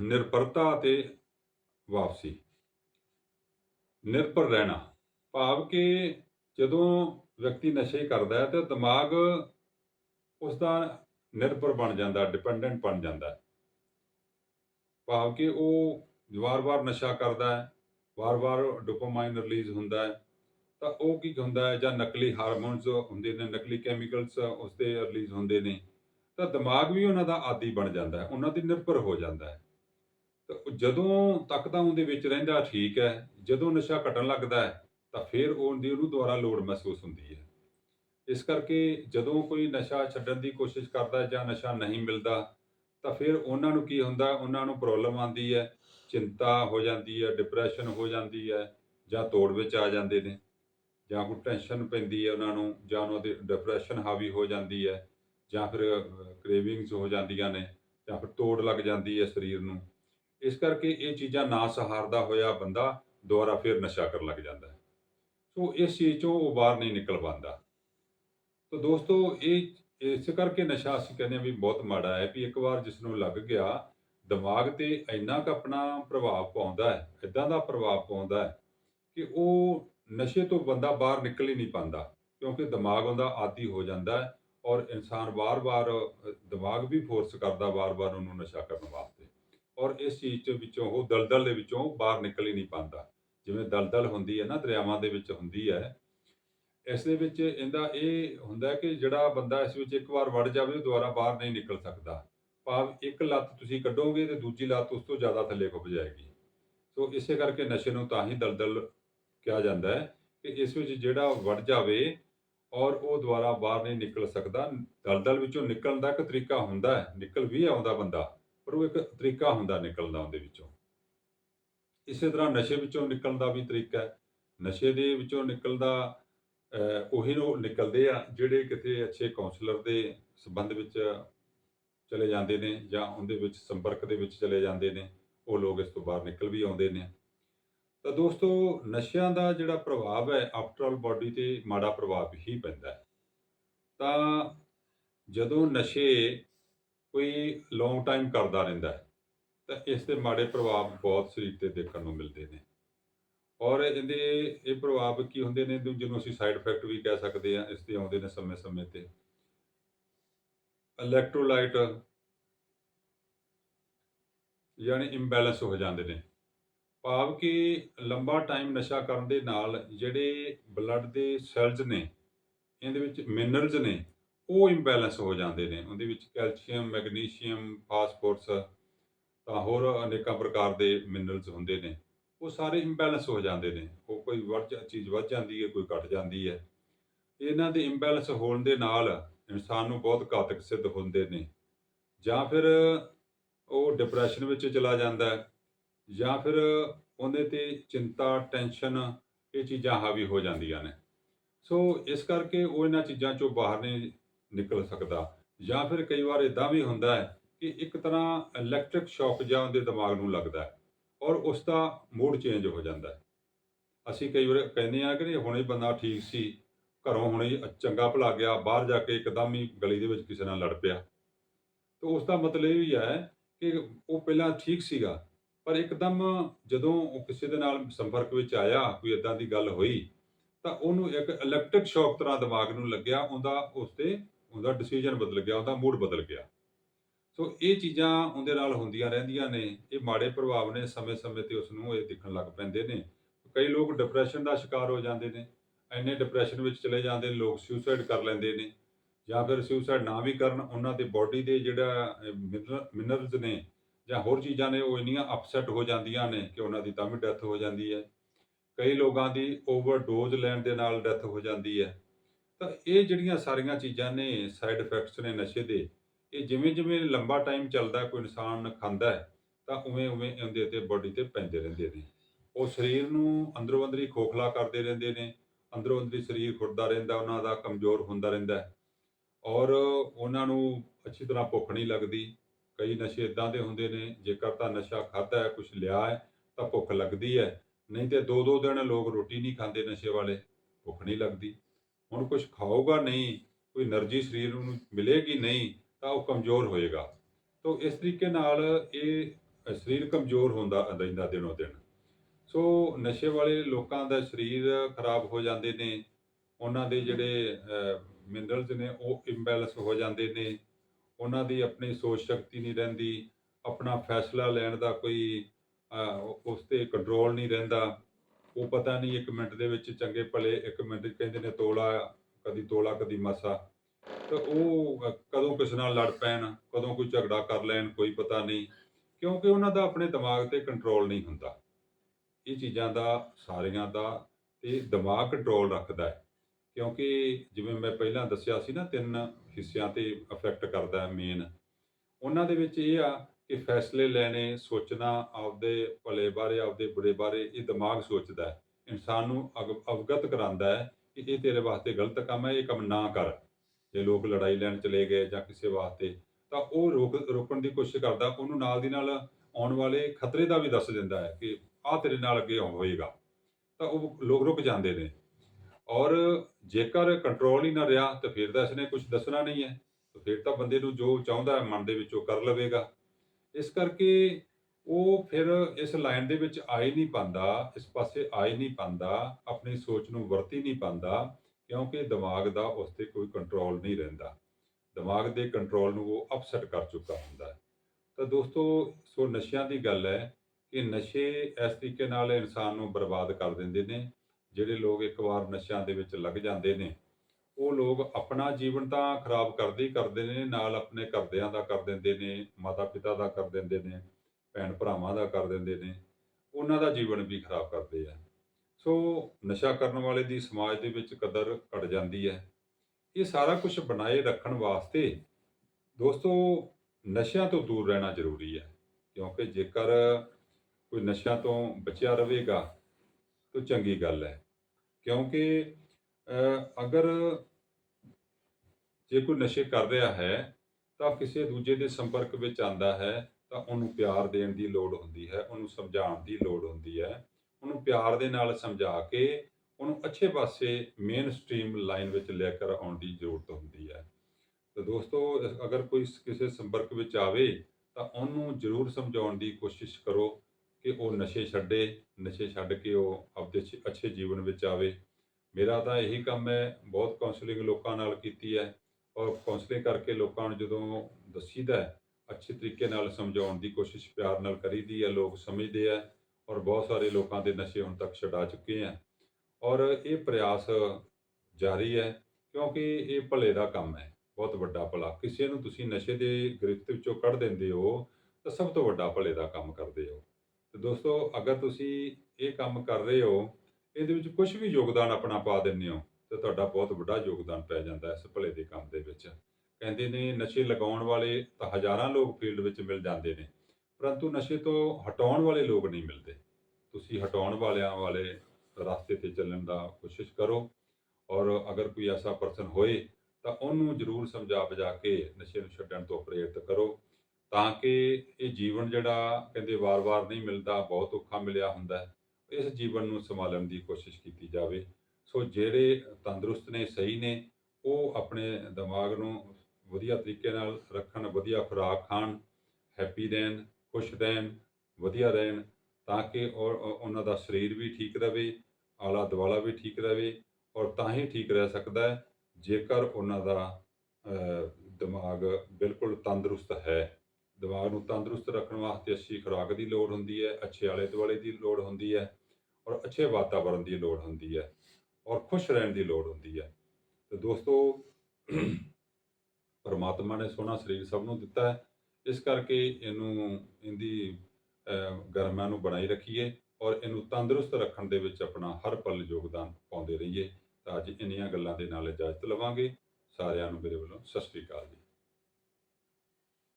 ਨਿਰਭਰਤਾ ਅਤੇ ਵਾਪਸੀ। ਨਿਰਭਰ ਰਹਿਣਾ। ਭਾਵ ਕਿ ਜਦੋਂ ਵਿਅਕਤੀ ਨਸ਼ੇ ਕਰਦਾ ਹੈ, ਤਾਂ ਦਿਮਾਗ ਉਸ ਦਾ ਨਿਰਭਰ ਬਣ ਜਾਂਦਾ ਡਿਪੈਂਡੈਂਟ ਬਣ ਜਾਂਦਾ ਭਾਵ ਕਿ ਉਹ ਵਾਰ-ਵਾਰ ਨਸ਼ਾ ਕਰਦਾ ਹੈ, ਵਾਰ-ਵਾਰ ਡੋਪਾਮਾਈਨ ਰਿਲੀਜ਼ ਹੁੰਦਾ ਹੈ। ਤਾਂ ਉਹ ਕੀ ਹੁੰਦਾ ਹੈ, ਜਾਂ ਨਕਲੀ ਹਾਰਮੋਨਸ ਹੁੰਦੇ ਨੇ, ਨਕਲੀ ਕੈਮੀਕਲਸ ਉਸ ਤੇ ਰਿਲੀਜ਼ ਹੁੰਦੇ ਨੇ, ਤਾਂ ਦਿਮਾਗ ਵੀ ਉਹਨਾਂ ਦਾ ਆਦੀ ਬਣ ਜਾਂਦਾ ਹੈ, ਉਹਨਾਂ ਤੇ ਨਿਰਭਰ ਹੋ ਜਾਂਦਾ ਹੈ। ਤਾਂ ਉਹ ਜਦੋਂ ਤੱਕ ਤਾਂ ਉਹਦੇ ਵਿੱਚ ਰਹਿੰਦਾ ਠੀਕ ਹੈ, ਜਦੋਂ ਨਸ਼ਾ ਘਟਣ ਲੱਗਦਾ ਹੈ, ਤਾਂ ਫਿਰ ਉਹਦੀ ਉਹਨੂੰ ਦੁਬਾਰਾ ਲੋੜ ਮਹਿਸੂਸ ਹੁੰਦੀ ਹੈ। ਇਸ ਕਰਕੇ ਜਦੋਂ ਕੋਈ ਨਸ਼ਾ ਛੱਡਣ ਦੀ ਕੋਸ਼ਿਸ਼ ਕਰਦਾ ਜਾਂ ਨਸ਼ਾ ਨਹੀਂ ਮਿਲਦਾ, ਤਾਂ ਫਿਰ ਉਹਨਾਂ ਨੂੰ ਕੀ ਹੁੰਦਾ? ਉਹਨਾਂ ਨੂੰ ਪ੍ਰੋਬਲਮ ਆਉਂਦੀ ਹੈ, ਚਿੰਤਾ ਹੋ ਜਾਂਦੀ ਹੈ ਡਿਪਰੈਸ਼ਨ ਹੋ ਜਾਂਦੀ ਹੈ ਜਾਂ ਤੋੜ ਵਿੱਚ ਆ ਜਾਂਦੇ ਨੇ ਜਾਂ ਕੋਈ ਟੈਨਸ਼ਨ ਪੈਂਦੀ ਹੈ ਉਹਨਾਂ ਨੂੰ ਜਾਂ ਉਹਨਾਂ ਦੇ ਡਿਪਰੈਸ਼ਨ ਹਾਵੀ ਹੋ ਜਾਂਦੀ ਹੈ ਜਾਂ ਫਿਰ ਕ੍ਰੇਵਿੰਗਸ ਹੋ ਜਾਂਦੀਆਂ ਨੇ ਜਾਂ ਫਿਰ ਤੋੜ ਲੱਗ ਜਾਂਦੀ ਹੈ ਸਰੀਰ ਨੂੰ। ਇਸ ਕਰਕੇ ਇਹ ਚੀਜ਼ਾਂ ਨਾ ਸਹਾਰਦਾ ਹੋਇਆ ਬੰਦਾ ਦੁਬਾਰਾ ਫਿਰ ਨਸ਼ਾ ਕਰਨ ਲੱਗ ਜਾਂਦਾ ਹੈ। ਸੋ ਇਸ ਚੀਜ਼ ਚੋਂ ਉਹ ਬਾਹਰ ਨਹੀਂ ਨਿਕਲ ਪਾਉਂਦਾ। ਤਾਂ ਦੋਸਤੋ, ਇਹ ਇਸ ਕਰਕੇ ਨਸ਼ਾ ਅਸੀਂ ਕਹਿੰਦੇ ਹਾਂ ਵੀ ਬਹੁਤ ਮਾੜਾ ਹੈ ਵੀ ਇੱਕ ਵਾਰ ਜਿਸ ਨੂੰ ਲੱਗ ਗਿਆ, ਦਿਮਾਗ ਤੇ ਇੰਨਾ ਕੁ ਆਪਣਾ ਪ੍ਰਭਾਵ ਪਾਉਂਦਾ ਹੈ, ਇਦਾਂ ਦਾ ਪ੍ਰਭਾਵ ਪਾਉਂਦਾ ਹੈ ਕਿ ਉਹ ਨਸ਼ੇ ਤੋਂ ਬੰਦਾ ਬਾਹਰ ਨਿਕਲ ਹੀ ਨਹੀਂ ਪਾਉਂਦਾ, ਕਿਉਂਕਿ ਦਿਮਾਗ ਉਹਦਾ ਆਦੀ ਹੋ ਜਾਂਦਾ ਹੈ ਔਰ ਇਨਸਾਨ ਵਾਰ-ਵਾਰ, ਦਿਮਾਗ ਵੀ ਫੋਰਸ ਕਰਦਾ ਵਾਰ-ਵਾਰ ਉਹਨੂੰ ਨਸ਼ਾ ਕਰਨ ਵਾਸਤੇ ਔਰ ਇਸ ਚੀਜ਼ ਦੇ ਵਿੱਚੋਂ, ਉਹ ਦਲਦਲ ਦੇ ਵਿੱਚੋਂ ਬਾਹਰ ਨਿਕਲ ਹੀ ਨਹੀਂ ਪਾਉਂਦਾ। ਜਿਵੇਂ ਦਲਦਲ ਹੁੰਦੀ ਹੈ ਨਾ, ਦਰਿਆਵਾਂ ਦੇ ਵਿੱਚ ਹੁੰਦੀ ਹੈ ਇਸ ਦੇ ਵਿੱਚ ਇਹਦਾ ਇਹ ਹੁੰਦਾ ਕਿ ਜਿਹੜਾ ਬੰਦਾ ਇਸ ਵਿੱਚ ਇੱਕ ਵਾਰ ਵੜ ਜਾਵੇ, ਉਹ ਦੁਬਾਰਾ ਬਾਹਰ ਨਹੀਂ ਨਿਕਲ ਸਕਦਾ। ਭਾਵ ਇੱਕ ਲੱਤ ਤੁਸੀਂ ਕੱਢੋਗੇ ਤੇ ਦੂਜੀ ਲੱਤ ਉਸ ਤੋਂ ਜ਼ਿਆਦਾ ਥੱਲੇ ਖੁੱਭ ਜਾਏਗੀ। ਸੋ ਇਸੇ ਕਰਕੇ ਨਸ਼ੇ ਨੂੰ ਤਾਂ ਹੀ ਦਲਦਲ ਕਿਹਾ ਜਾਂਦਾ ਹੈ ਕਿ ਇਸ ਵਿੱਚ ਜਿਹੜਾ ਵੜ ਜਾਵੇ ਔਰ ਉਹ ਦੁਬਾਰਾ ਬਾਹਰ ਨਹੀਂ ਨਿਕਲ ਸਕਦਾ। ਦਲਦਲ ਵਿੱਚੋਂ ਨਿਕਲਣ ਦਾ ਇੱਕ ਤਰੀਕਾ ਹੁੰਦਾ ਹੈ। ਨਿਕਲ ਵੀ ਆਉਂਦਾ ਬੰਦਾ, ਪਰ ਉਹ ਇੱਕ ਤਰੀਕਾ ਹੁੰਦਾ ਨਿਕਲਣ ਦਾ ਉਹਦੇ ਵਿੱਚੋਂ। ਇਸੇ ਤਰ੍ਹਾਂ ਨਸ਼ੇ ਵਿੱਚੋਂ ਨਿਕਲਣ ਦਾ ਵੀ ਤਰੀਕਾ ਹੈ। ਨਸ਼ੇ ਦੇ ਵਿੱਚੋਂ ਨਿਕਲਦਾ ਉਹੀ ਲੋਕ ਨਿਕਲਦੇ ਆ ਜਿਹੜੇ ਕਿਤੇ ਅੱਛੇ ਕਾਉਂਸਲਰ ਦੇ ਸੰਬੰਧ ਵਿੱਚ ਚਲੇ ਜਾਂਦੇ ਨੇ ਜਾਂ ਉਹਦੇ ਵਿੱਚ ਸੰਪਰਕ ਦੇ ਵਿੱਚ ਚਲੇ ਜਾਂਦੇ ਨੇ, ਉਹ ਲੋਕ ਇਸ ਤੋਂ ਬਾਹਰ ਨਿਕਲ ਵੀ ਆਉਂਦੇ ਨੇ। ਤਾਂ ਦੋਸਤੋ, ਨਸ਼ਿਆਂ ਦਾ ਜਿਹੜਾ ਪ੍ਰਭਾਵ ਹੈ ਆਫਟਰ ਆਲ ਬਾਡੀ ਤੇ ਮਾੜਾ ਪ੍ਰਭਾਵ ਹੀ ਪੈਂਦਾ ਹੈ। ਤਾਂ ਜਦੋਂ ਨਸ਼ੇ ਕੋਈ ਲੌਂਗ ਟਾਈਮ ਕਰਦਾ ਰਹਿੰਦਾ ਹੈ, ਤਾਂ ਇਸ ਦੇ ਮਾੜੇ ਪ੍ਰਭਾਵ ਬਹੁਤ ਸਰੀਰ ਤੇ ਦੇਖਣ ਨੂੰ ਮਿਲਦੇ ਨੇ। ਔਰ ਇਹਦੇ, ਇਹ ਪ੍ਰਭਾਵ ਕੀ ਹੁੰਦੇ ਨੇ? ਦੂ- ਜਿਹਨੂੰ ਅਸੀਂ ਸਾਈਡ ਇਫੈਕਟ ਵੀ ਕਹਿ ਸਕਦੇ ਹਾਂ, ਇਸ 'ਤੇ ਆਉਂਦੇ ਨੇ ਸਮੇਂ-ਸਮੇਂ ਤੇ। ਇਲੈਕਟ੍ਰੋਲਾਈਟ ਯਾਨੀ ਇੰਬੈਲੈਂਸ ਹੋ ਜਾਂਦੇ ਨੇ। ਭਾਵ ਕਿ ਲੰਬਾ ਟਾਈਮ ਨਸ਼ਾ ਕਰਨ ਦੇ ਨਾਲ ਜਿਹੜੇ ਬਲੱਡ ਦੇ ਸੈਲਜ਼ ਨੇ, ਇਹਦੇ ਵਿੱਚ ਮਿਨਰਲਸ ਨੇ, ਉਹ ਇੰਬੈਲੈਂਸ ਹੋ ਜਾਂਦੇ ਨੇ। ਉਹਦੇ ਵਿੱਚ ਕੈਲਸ਼ੀਅਮ ਮੈਗਨੀਸ਼ੀਅਮ ਫਾਸਫੋਰਸ ਤਾਂ ਹੋਰ ਅਨੇਕਾਂ ਪ੍ਰਕਾਰ ਦੇ ਮਿਨਰਲਸ ਹੁੰਦੇ ਨੇ। ਉਹ ਸਾਰੇ ਇੰਬੈਲੈਂਸ ਹੋ ਜਾਂਦੇ ਨੇ। ਉਹ ਕੋਈ ਵੱਧ ਚੀਜ਼ ਵੱਧ ਜਾਂਦੀ ਹੈ, ਕੋਈ ਘਟ ਜਾਂਦੀ ਹੈ। ਇਹਨਾਂ ਦੇ ਇੰਬੈਲੈਂਸ ਹੋਣ ਦੇ ਨਾਲ ਇਨਸਾਨ ਨੂੰ ਬਹੁਤ ਘਾਤਕ ਸਿੱਧ ਹੁੰਦੇ ਨੇ। ਜਾਂ ਫਿਰ ਉਹ ਡਿਪਰੈਸ਼ਨ ਵਿੱਚ ਚਲਾ ਜਾਂਦਾ ਹੈ, ਜਾਂ ਫਿਰ ਉਹਦੇ ਤੇ ਚਿੰਤਾ ਟੈਨਸ਼ਨ ਇਹ ਚੀਜ਼ਾਂ ਹਾਵੀ ਹੋ ਜਾਂਦੀਆਂ ਨੇ। ਸੋ ਇਸ ਕਰਕੇ ਉਹ ਇਹਨਾਂ ਚੀਜ਼ਾਂ ਚੋਂ ਬਾਹਰ ਨਹੀਂ ਨਿਕਲ ਸਕਦਾ। ਜਾਂ ਫਿਰ ਕਈ ਵਾਰ ਇਦਾਂ ਵੀ ਹੁੰਦਾ ਹੈ ਕਿ ਇੱਕ ਤਰ੍ਹਾਂ ਇਲੈਕਟ੍ਰਿਕ ਸ਼ੌਕ ਜਾਂ ਉਹਦੇ ਦਿਮਾਗ ਨੂੰ ਲੱਗਦਾ ਹੈ। ਔਰ ਉਸ ਦਾ ਮੂਡ ਚੇਂਜ ਹੋ ਜਾਂਦਾ ਹੈ। ਅਸੀਂ ਕਈ ਵਾਰ ਕਹਿੰਦੇ ਆ ਕਿ ਹੁਣੇ ਬੰਦਾ ਠੀਕ ਸੀ, ਘਰੋਂ ਹੁਣੇ ਚੰਗਾ ਭਲਾ ਗਿਆ, ਬਾਹਰ ਜਾ ਕੇ ਇੱਕਦਮ ਹੀ ਗਲੀ ਦੇ ਵਿੱਚ ਕਿਸੇ ਨਾਲ ਲੜ ਪਿਆ। ਤਾਂ ਉਸ ਦਾ ਮਤਲਬ ਇਹ ਵੀ ਹੈ ਕਿ ਉਹ ਪਹਿਲਾਂ ਠੀਕ ਸੀਗਾ, ਪਰ ਇੱਕਦਮ ਜਦੋਂ ਉਹ ਕਿਸੇ ਦੇ ਨਾਲ ਸੰਪਰਕ ਵਿੱਚ ਆਇਆ, ਕੋਈ ਇਦਾਂ ਦੀ ਗੱਲ ਹੋਈ, ਤਾਂ ਉਹਨੂੰ ਇੱਕ ਇਲੈਕਟ੍ਰਿਕ ਸ਼ੌਕ ਤਰ੍ਹਾਂ ਦਿਮਾਗ ਨੂੰ ਲੱਗਿਆ, ਉਹਦਾ ਉਸ ਤੇ ਉਹਦਾ ਡਿਸੀਜਨ ਬਦਲ ਗਿਆ, ਉਹਦਾ ਮੂਡ ਬਦਲ ਗਿਆ। ਸੋ ਇਹ ਚੀਜ਼ਾਂ ਉਹਦੇ ਨਾਲ ਹੁੰਦੀਆਂ ਰਹਿੰਦੀਆਂ ਨੇ, ਇਹ ਮਾੜੇ ਪ੍ਰਭਾਵ ਨੇ, ਸਮੇਂ-ਸਮੇਂ ਤੇ ਉਸ ਨੂੰ ਇਹ ਦਿਖਣ ਲੱਗ ਪੈਂਦੇ ਨੇ। ਕਈ ਲੋਕ ਡਿਪਰੈਸ਼ਨ ਦਾ ਸ਼ਿਕਾਰ ਹੋ ਜਾਂਦੇ ਨੇ, ਇੰਨੇ ਡਿਪਰੈਸ਼ਨ ਵਿੱਚ ਚਲੇ ਜਾਂਦੇ ਨੇ, ਲੋਕ ਸੁਸਾਈਡ ਕਰ ਲੈਂਦੇ ਨੇ, ਜਾਂ ਫਿਰ ਸੁਸਾਈਡ ਨਾ ਵੀ ਕਰਨ, ਉਹਨਾਂ ਦੇ ਬਾਡੀ ਦੇ ਜਿਹੜਾ ਮਿਨਰਲਸ ਨੇ, ਜਾਂ ਹੋਰ ਚੀਜ਼ਾਂ ਨੇ, ਉਹ ਇੰਨੀਆਂ ਅਪਸੈਟ ਹੋ ਜਾਂਦੀਆਂ ਨੇ ਕਿ ਉਹਨਾਂ ਦੀ ਤਾਂ ਵੀ ਡੈਥ ਹੋ ਜਾਂਦੀ ਹੈ। ਕਈ ਲੋਕਾਂ ਦੀ ਓਵਰਡੋਜ਼ ਲੈਣ ਦੇ ਨਾਲ ਡੈਥ ਹੋ ਜਾਂਦੀ ਹੈ। ਤਾਂ ਇਹ ਜਿਹੜੀਆਂ ਸਾਰੀਆਂ ਚੀਜ਼ਾਂ ਨੇ ਸਾਈਡ ਇਫੈਕਟਸ ਨੇ ਨਸ਼ੇ ਦੇ ਇਹ ਜਿਵੇਂ ਜਿਵੇਂ ਲੰਬਾ ਟਾਈਮ ਚੱਲਦਾ ਕੋਈ ਇਨਸਾਨ ਖਾਂਦਾ ਤਾਂ ਉਵੇਂ ਉਵੇਂ ਉਹਦੇ ਤੇ ਬੋਡੀ ਤੇ ਪੈਂਦੇ ਰਹਿੰਦੇ ਨੇ। ਉਹ ਸਰੀਰ ਨੂੰ ਅੰਦਰੋਂ ਅੰਦਰ ਹੀ ਖੋਖਲਾ ਕਰਦੇ ਰਹਿੰਦੇ ਨੇ, ਅੰਦਰੋਂ ਅੰਦਰ ਸਰੀਰ ਖੁਰਦਾ ਰਹਿੰਦਾ, ਉਹਨਾਂ ਦਾ ਕਮਜ਼ੋਰ ਹੁੰਦਾ ਰਹਿੰਦਾ ਔਰ ਉਹਨਾਂ ਨੂੰ ਅੱਛੀ ਤਰ੍ਹਾਂ ਭੁੱਖ ਨਹੀਂ ਲੱਗਦੀ, ਕਈ ਨਸ਼ੇ ਇਦਾਂ ਦੇ ਹੁੰਦੇ ਨੇ, ਜੇਕਰ ਤਾਂ ਨਸ਼ਾ ਖਾਧਾ ਹੈ ਕੁਝ ਲਿਆ ਹੈ, ਤਾਂ ਭੁੱਖ ਲੱਗਦੀ ਹੈ। ਨਹੀਂ ਤੇ ਦੋ ਦੋ ਦਿਨ ਲੋਕ ਰੋਟੀ ਨਹੀਂ ਖਾਂਦੇ ਨਸ਼ੇ ਵਾਲੇ, ਭੁੱਖ ਨਹੀਂ ਲੱਗਦੀ। ਹੁਣ ਕੁਝ ਖਾਊਗਾ ਨਹੀਂ, ਕੋਈ એનર્ਜੀ ਸਰੀਰ ਨੂੰ ਮਿਲੇਗੀ ਨਹੀਂ ਤਾਂ ਉਹ ਕਮਜ਼ੋਰ ਹੋਏਗਾ। ਤਾਂ ਇਸ ਤਰੀਕੇ ਨਾਲ ਇਹ ਸਰੀਰ ਕਮਜ਼ੋਰ ਹੁੰਦਾ ਰਹਿੰਦਾ ਦਿਨੋ ਦਿਨ। ਸੋ ਨਸ਼ੇ ਵਾਲੇ ਲੋਕਾਂ ਦਾ ਸਰੀਰ ਖਰਾਬ ਹੋ ਜਾਂਦੇ ਨੇ। ਉਹਨਾਂ ਦੇ ਜਿਹੜੇ ਮਿਨਰਲਸ ਨੇ ਉਹ ਇੰਬੈਲੈਂਸ ਹੋ ਜਾਂਦੇ ਨੇ। ਉਹਨਾਂ ਦੀ ਆਪਣੀ ਸੋਚ ਸ਼ਕਤੀ ਨਹੀਂ ਰਹਿੰਦੀ। ਆਪਣਾ ਫੈਸਲਾ ਲੈਣ ਦਾ ਕੋਈ ਉਸ ਤੇ ਕੰਟਰੋਲ ਨਹੀਂ ਰਹਿੰਦਾ। ਉਹ ਪਤਾ ਨਹੀਂ ਇੱਕ ਮਿੰਟ ਦੇ ਵਿੱਚ ਚੰਗੇ ਭਲੇ, ਇੱਕ ਮਿੰਟ ਕਹਿੰਦੇ ਨੇ ਤੋਲਾ, ਕਦੀ ਤੋਲਾ, ਕਦੀ ਮਾਸਾ। ਤਾਂ ਉਹ ਕਦੋਂ ਕਿਸੇ ਨਾਲ ਲੜ ਪੈਣ, ਕਦੋਂ ਕੋਈ ਝਗੜਾ ਕਰ ਲੈਣ, ਕੋਈ ਪਤਾ ਨਹੀਂ। ਕਿਉਂਕਿ ਉਹਨਾਂ ਦਾ ਆਪਣੇ ਦਿਮਾਗ ਤੇ ਕੰਟਰੋਲ ਨਹੀਂ ਹੁੰਦਾ। ਇਹ ਚੀਜ਼ਾਂ ਦਾ, ਸਾਰਿਆਂ ਦਾ ਤੇ ਦਿਮਾਗ ਕੰਟਰੋਲ ਰੱਖਦਾ ਹੈ। ਕਿਉਂਕਿ ਜਿਵੇਂ ਮੈਂ ਪਹਿਲਾਂ ਦੱਸਿਆ ਸੀ ਨਾ, ਤਿੰਨ ਹਿੱਸਿਆਂ ਤੇ ਅਫੈਕਟ ਕਰਦਾ ਹੈ ਮੇਨ ਉਹਨਾਂ ਦੇ ਵਿੱਚ ਇਹ ਆ ਕਿ ਫੈਸਲੇ ਲੈਣੇ, ਸੋਚਣਾ, ਆਪਦੇ ਭਲੇ ਬਾਰੇ, ਆਪਦੇ ਬੁਰੇ ਬਾਰੇ ਇਹ ਦਿਮਾਗ ਸੋਚਦਾ ਹੈ। ਇਨਸਾਨ ਨੂੰ ਅਗ- ਅਵਗਤ ਕਰਾਉਂਦਾ ਹੈ ਕਿ ਇਹ ਤੇਰੇ ਵਾਸਤੇ ਗਲਤ ਕੰਮ ਹੈ, ਇਹ ਕੰਮ ਨਾ ਕਰ। ਜੇ ਲੋਕ ਲੜਾਈ ਲੈਣ ਚਲੇ ਗਏ ਜਾਂ ਕਿਸੇ ਵਾਸਤੇ, ਤਾਂ ਉਹ ਰੋਕ, ਰੋਕਣ ਦੀ ਕੋਸ਼ਿਸ਼ ਕਰਦਾ, ਉਹਨੂੰ ਨਾਲ ਦੀ ਨਾਲ ਆਉਣ ਵਾਲੇ ਖਤਰੇ ਦਾ ਵੀ ਦੱਸ ਦਿੰਦਾ ਹੈ ਕਿ ਆਹ ਤੇਰੇ ਨਾਲ ਅੱਗੇ ਆਉਂ, ਹੋਏਗਾ। ਤਾਂ ਉਹ ਲੋਕ ਰੁਕ ਜਾਂਦੇ ਨੇ। ਔਰ ਜੇਕਰ ਕੰਟਰੋਲ ਹੀ ਨਾ ਰਿਹਾ, ਤਾਂ ਫਿਰ ਤਾਂ ਇਸਨੇ ਕੁਝ ਦੱਸਣਾ ਨਹੀਂ ਹੈ। ਤਾਂ ਫਿਰ ਤਾਂ ਬੰਦੇ ਨੂੰ ਜੋ ਚਾਹੁੰਦਾ ਹੈ, ਮਨ ਦੇ ਵਿੱਚ ਉਹ ਕਰ ਲਵੇਗਾ। ਇਸ ਕਰਕੇ ਉਹ ਫਿਰ ਇਸ ਲਾਈਨ ਦੇ ਵਿੱਚ ਆਈ ਨਹੀਂ ਪਾਉਂਦਾ, ਇਸ ਪਾਸੇ ਆ ਹੀ ਨਹੀਂ ਪਾਉਂਦਾ, ਆਪਣੀ ਸੋਚ ਨੂੰ ਵਰਤੀ ਨਹੀਂ ਪਾਉਂਦਾ। ਕਿਉਂਕਿ ਦਿਮਾਗ ਦਾ ਉਸ ਤੇ ਕੋਈ ਕੰਟਰੋਲ ਨਹੀਂ ਰਹਿੰਦਾ। ਦਿਮਾਗ ਦੇ ਕੰਟਰੋਲ ਨੂੰ ਉਹ ਅਪਸੈਟ ਕਰ ਚੁੱਕਾ ਹੁੰਦਾ ਹੈ। ਤਾਂ ਦੋਸਤੋ, ਸੋ ਨਸ਼ਿਆਂ ਦੀ ਗੱਲ ਹੈ ਕਿ ਨਸ਼ੇ ਇਸ ਤਰੀਕੇ ਨਾਲ ਇਨਸਾਨ ਨੂੰ ਬਰਬਾਦ ਕਰ ਦਿੰਦੇ ਨੇ, ਜਿਹੜੇ ਲੋਕ ਇੱਕ ਵਾਰ ਨਸ਼ਿਆਂ ਦੇ ਵਿੱਚ ਲੱਗ ਜਾਂਦੇ ਨੇ। ਉਹ ਲੋਕ ਆਪਣਾ ਜੀਵਨ ਤਾਂ ਖਰਾਬ ਕਰਦੇ ਹੀ ਕਰਦੇ ਨੇ, ਨਾਲ ਆਪਣੇ ਘਰਦਿਆਂ ਦਾ ਕਰ ਦਿੰਦੇ ਨੇ ਮਾਤਾ ਪਿਤਾ ਦਾ ਕਰ ਦਿੰਦੇ ਨੇ ਭੈਣ ਭਰਾਵਾਂ ਦਾ ਕਰ ਦਿੰਦੇ ਨੇ। ਉਹਨਾਂ ਦਾ ਜੀਵਨ ਵੀ ਖਰਾਬ ਕਰਦੇ ਆ। ਸੋ ਨਸ਼ਾ ਕਰਨ ਵਾਲੇ ਦੀ ਸਮਾਜ ਦੇ ਵਿੱਚ ਕਦਰ ਘਟ ਜਾਂਦੀ ਹੈ। ਇਹ ਸਾਰਾ ਕੁਝ ਬਣਾਏ ਰੱਖਣ ਵਾਸਤੇ ਦੋਸਤੋ ਨਸ਼ਿਆਂ ਤੋਂ ਦੂਰ ਰਹਿਣਾ ਜ਼ਰੂਰੀ ਹੈ। ਕਿਉਂਕਿ ਜੇਕਰ ਕੋਈ ਨਸ਼ਿਆਂ ਤੋਂ ਬਚਿਆ ਰਹੇਗਾ ਤਾਂ ਚੰਗੀ ਗੱਲ ਹੈ। ਕਿਉਂਕਿ ਅਗਰ ਜੇ ਕੋਈ ਨਸ਼ੇ ਕਰ ਰਿਹਾ ਹੈ ਤਾਂ ਕਿਸੇ ਦੂਜੇ ਦੇ ਸੰਪਰਕ ਵਿੱਚ ਆਂਦਾ ਹੈ ਤਾਂ ਉਹਨੂੰ ਪਿਆਰ ਦੇਣ ਦੀ ਲੋੜ ਹੁੰਦੀ ਹੈ, ਉਹਨੂੰ ਸਮਝਾਉਣ ਦੀ ਲੋੜ ਹੁੰਦੀ ਹੈ। ਉਹਨੂੰ ਪਿਆਰ ਦੇ ਨਾਲ ਸਮਝਾ ਕੇ ਉਹਨੂੰ ਅੱਛੇ ਪਾਸੇ ਮੇਨ ਸਟ੍ਰੀਮ ਲਾਈਨ ਵਿੱਚ ਲੈ ਕੇ ਆਉਣ ਦੀ ਜ਼ਰੂਰਤ ਹੁੰਦੀ ਹੈ। ਤਾਂ ਦੋਸਤੋ, ਅਗਰ ਕੋਈ ਕਿਸੇ ਸੰਪਰਕ ਵਿੱਚ ਆਵੇ ਤਾਂ ਉਹਨੂੰ ਜ਼ਰੂਰ ਸਮਝਾਉਣ ਦੀ ਕੋਸ਼ਿਸ਼ ਕਰੋ ਕਿ ਉਹ ਨਸ਼ੇ ਛੱਡੇ, ਨਸ਼ੇ ਛੱਡ ਕੇ ਉਹ ਆਪਦੇ ਅੱਛੇ- ਜੀਵਨ ਵਿੱਚ ਆਵੇ। ਮੇਰਾ ਤਾਂ ਇਹੀ ਕੰਮ ਹੈ, ਬਹੁਤ ਕਾਉਂਸਲਿੰਗ ਲੋਕਾਂ ਨਾਲ ਕੀਤੀ ਹੈ ਔਰ ਕਾਉਂਸਲਿੰਗ ਕਰਕੇ ਲੋਕਾਂ ਨੂੰ ਜਦੋਂ ਦੱਸੀਦਾ ਹੈ, ਅੱਛੇ ਤਰੀਕੇ ਨਾਲ ਸਮਝਾਉਣ ਦੀ ਕੋਸ਼ਿਸ਼ ਪਿਆਰ ਨਾਲ ਕਰੀਦੀ ਹੈ, ਲੋਕ ਸਮਝਦੇ ਆ ਔਰ ਬਹੁਤ ਸਾਰੇ ਲੋਕਾਂ ਦੇ ਨਸ਼ੇ ਹੁਣ ਤੱਕ ਛਡਾ ਚੁੱਕੇ ਆ। ਔਰ ਇਹ ਪ੍ਰਯਾਸ ਜਾਰੀ ਹੈ ਕਿਉਂਕਿ ਇਹ ਭਲੇ ਦਾ ਕੰਮ ਹੈ, ਬਹੁਤ ਵੱਡਾ ਭਲਾ। ਕਿਸੇ ਨੂੰ ਤੁਸੀਂ ਨਸ਼ੇ ਦੇ ਗ੍ਰਿਫਤ ਵਿੱਚੋਂ ਕੱਢ ਦਿੰਦੇ ਹੋ, ਤਾਂ ਸਭ ਤੋਂ ਵੱਡਾ ਭਲੇ ਦਾ ਕੰਮ ਕਰਦੇ ਹੋ। ਤੇ ਦੋਸਤੋ, ਅਗਰ ਤੁਸੀਂ ਇਹ ਕੰਮ ਕਰ ਰਹੇ ਹੋ, ਇਹਦੇ ਵਿੱਚ ਕੁਝ ਵੀ ਯੋਗਦਾਨ ਆਪਣਾ ਪਾ ਦਿੰਦੇ ਹੋ, ਤੇ ਤੁਹਾਡਾ ਬਹੁਤ ਵੱਡਾ ਯੋਗਦਾਨ ਪੈ ਜਾਂਦਾ ਇਸ ਭਲੇ ਦੇ ਕੰਮ ਦੇ ਵਿੱਚ। ਕਹਿੰਦੇ ਨੇ, ਨਸ਼ੇ ਲਗਾਉਣ ਵਾਲੇ ਤਾਂ ਹਜ਼ਾਰਾਂ ਲੋਕ ਫੀਲਡ ਵਿੱਚ ਮਿਲ ਜਾਂਦੇ ਨੇ। ਪਰੰਤੂ ਨਸ਼ੇ ਤੋਂ ਹਟਾਉਣ ਵਾਲੇ ਲੋਕ ਨਹੀਂ ਮਿਲਦੇ। ਤੁਸੀਂ ਹਟਾਉਣ ਵਾਲਿਆਂ ਵਾਲੇ ਰਸਤੇ ਤੇ ਚੱਲਣ ਦਾ ਕੋਸ਼ਿਸ਼ ਕਰੋ ਔਰ ਅਗਰ ਕੋਈ ਐਸਾ ਪਰਸਨ ਹੋਏ ਤਾਂ ਉਹਨੂੰ ਜ਼ਰੂਰ ਸਮਝਾ ਬੁਝਾ ਕੇ ਨਸ਼ੇ ਨੂੰ ਛੱਡਣ ਤੋਂ ਪ੍ਰੇਰਿਤ ਕਰੋ ਤਾਂ ਕਿ ਇਹ ਜੀਵਨ ਜਿਹੜਾ ਕਹਿੰਦੇ ਵਾਰ-ਵਾਰ ਨਹੀਂ ਮਿਲਦਾ, ਬਹੁਤ ਔਖਾ ਮਿਲਿਆ ਹੁੰਦਾ ਇਸ ਜੀਵਨ ਨੂੰ ਸੰਭਾਲਣ ਦੀ ਕੋਸ਼ਿਸ਼ ਕੀਤੀ ਜਾਵੇ। ਸੋ ਜਿਹੜੇ ਤੰਦਰੁਸਤ ਨੇ, ਸਹੀ ਨੇ, ਉਹ ਆਪਣੇ ਦਿਮਾਗ ਨੂੰ ਵਧੀਆ ਤਰੀਕੇ ਨਾਲ ਰੱਖਣ, ਵਧੀਆ ਖੁਰਾਕ ਖਾਣ, ਹੈਪੀ ਰਹਿਣ ਖੁਸ਼ ਰਹਿਣ, ਵਧੀਆ ਰਹਿਣ, ਤਾਂ ਕਿ ਔਰ ਉਹਨਾਂ ਦਾ ਸਰੀਰ ਵੀ ਠੀਕ ਰਹੇ ਆਲਾ ਦੁਆਲਾ ਵੀ ਠੀਕ ਰਹੇ ਔਰ ਤਾਂ ਹੀ ਠੀਕ ਰਹਿ ਸਕਦਾ ਹੈ, ਜੇਕਰ ਉਹਨਾਂ ਦਾ ਦਿਮਾਗ ਬਿਲਕੁਲ ਤੰਦਰੁਸਤ ਹੈ। ਦਿਮਾਗ ਨੂੰ ਤੰਦਰੁਸਤ ਰੱਖਣ ਵਾਸਤੇ ਅੱਛੀ ਖੁਰਾਕ ਦੀ ਲੋੜ ਹੁੰਦੀ ਹੈ, ਅੱਛੇ ਆਲੇ ਦੁਆਲੇ ਦੀ ਲੋੜ ਹੁੰਦੀ ਹੈ ਔਰ ਅੱਛੇ ਵਾਤਾਵਰਣ ਦੀ ਲੋੜ ਹੁੰਦੀ ਹੈ ਔਰ ਖੁਸ਼ ਰਹਿਣ ਦੀ ਲੋੜ ਹੁੰਦੀ ਹੈ। ਤੇ ਦੋਸਤੋ, ਪਰਮਾਤਮਾ ਨੇ ਸੋਹਣਾ ਸਰੀਰ ਸਭ ਨੂੰ ਦਿੱਤਾ ਹੈ ਇਸ ਕਰਕੇ ਇਹਨੂੰ ਇਹਦੀ ਅਹ, ਗਰਮਾ ਨੂੰ ਬਣਾਈ ਰੱਖੀਏ ਔਰ ਇਹਨੂੰ ਤੰਦਰੁਸਤ ਰੱਖਣ ਦੇ ਵਿੱਚ ਆਪਣਾ ਹਰ ਪਲ ਯੋਗਦਾਨ ਪਾਉਂਦੇ ਰਹੀਏ। ਤਾਂ ਅੱਜ ਇੰਨੀਆਂ ਗੱਲਾਂ ਦੇ ਨਾਲ ਇਜਾਜ਼ਤ ਲਵਾਂਗੇ। ਸਾਰਿਆਂ ਨੂੰ ਮੇਰੇ ਵੱਲੋਂ ਸਤਿ ਸ਼੍ਰੀ ਅਕਾਲ ਜੀ।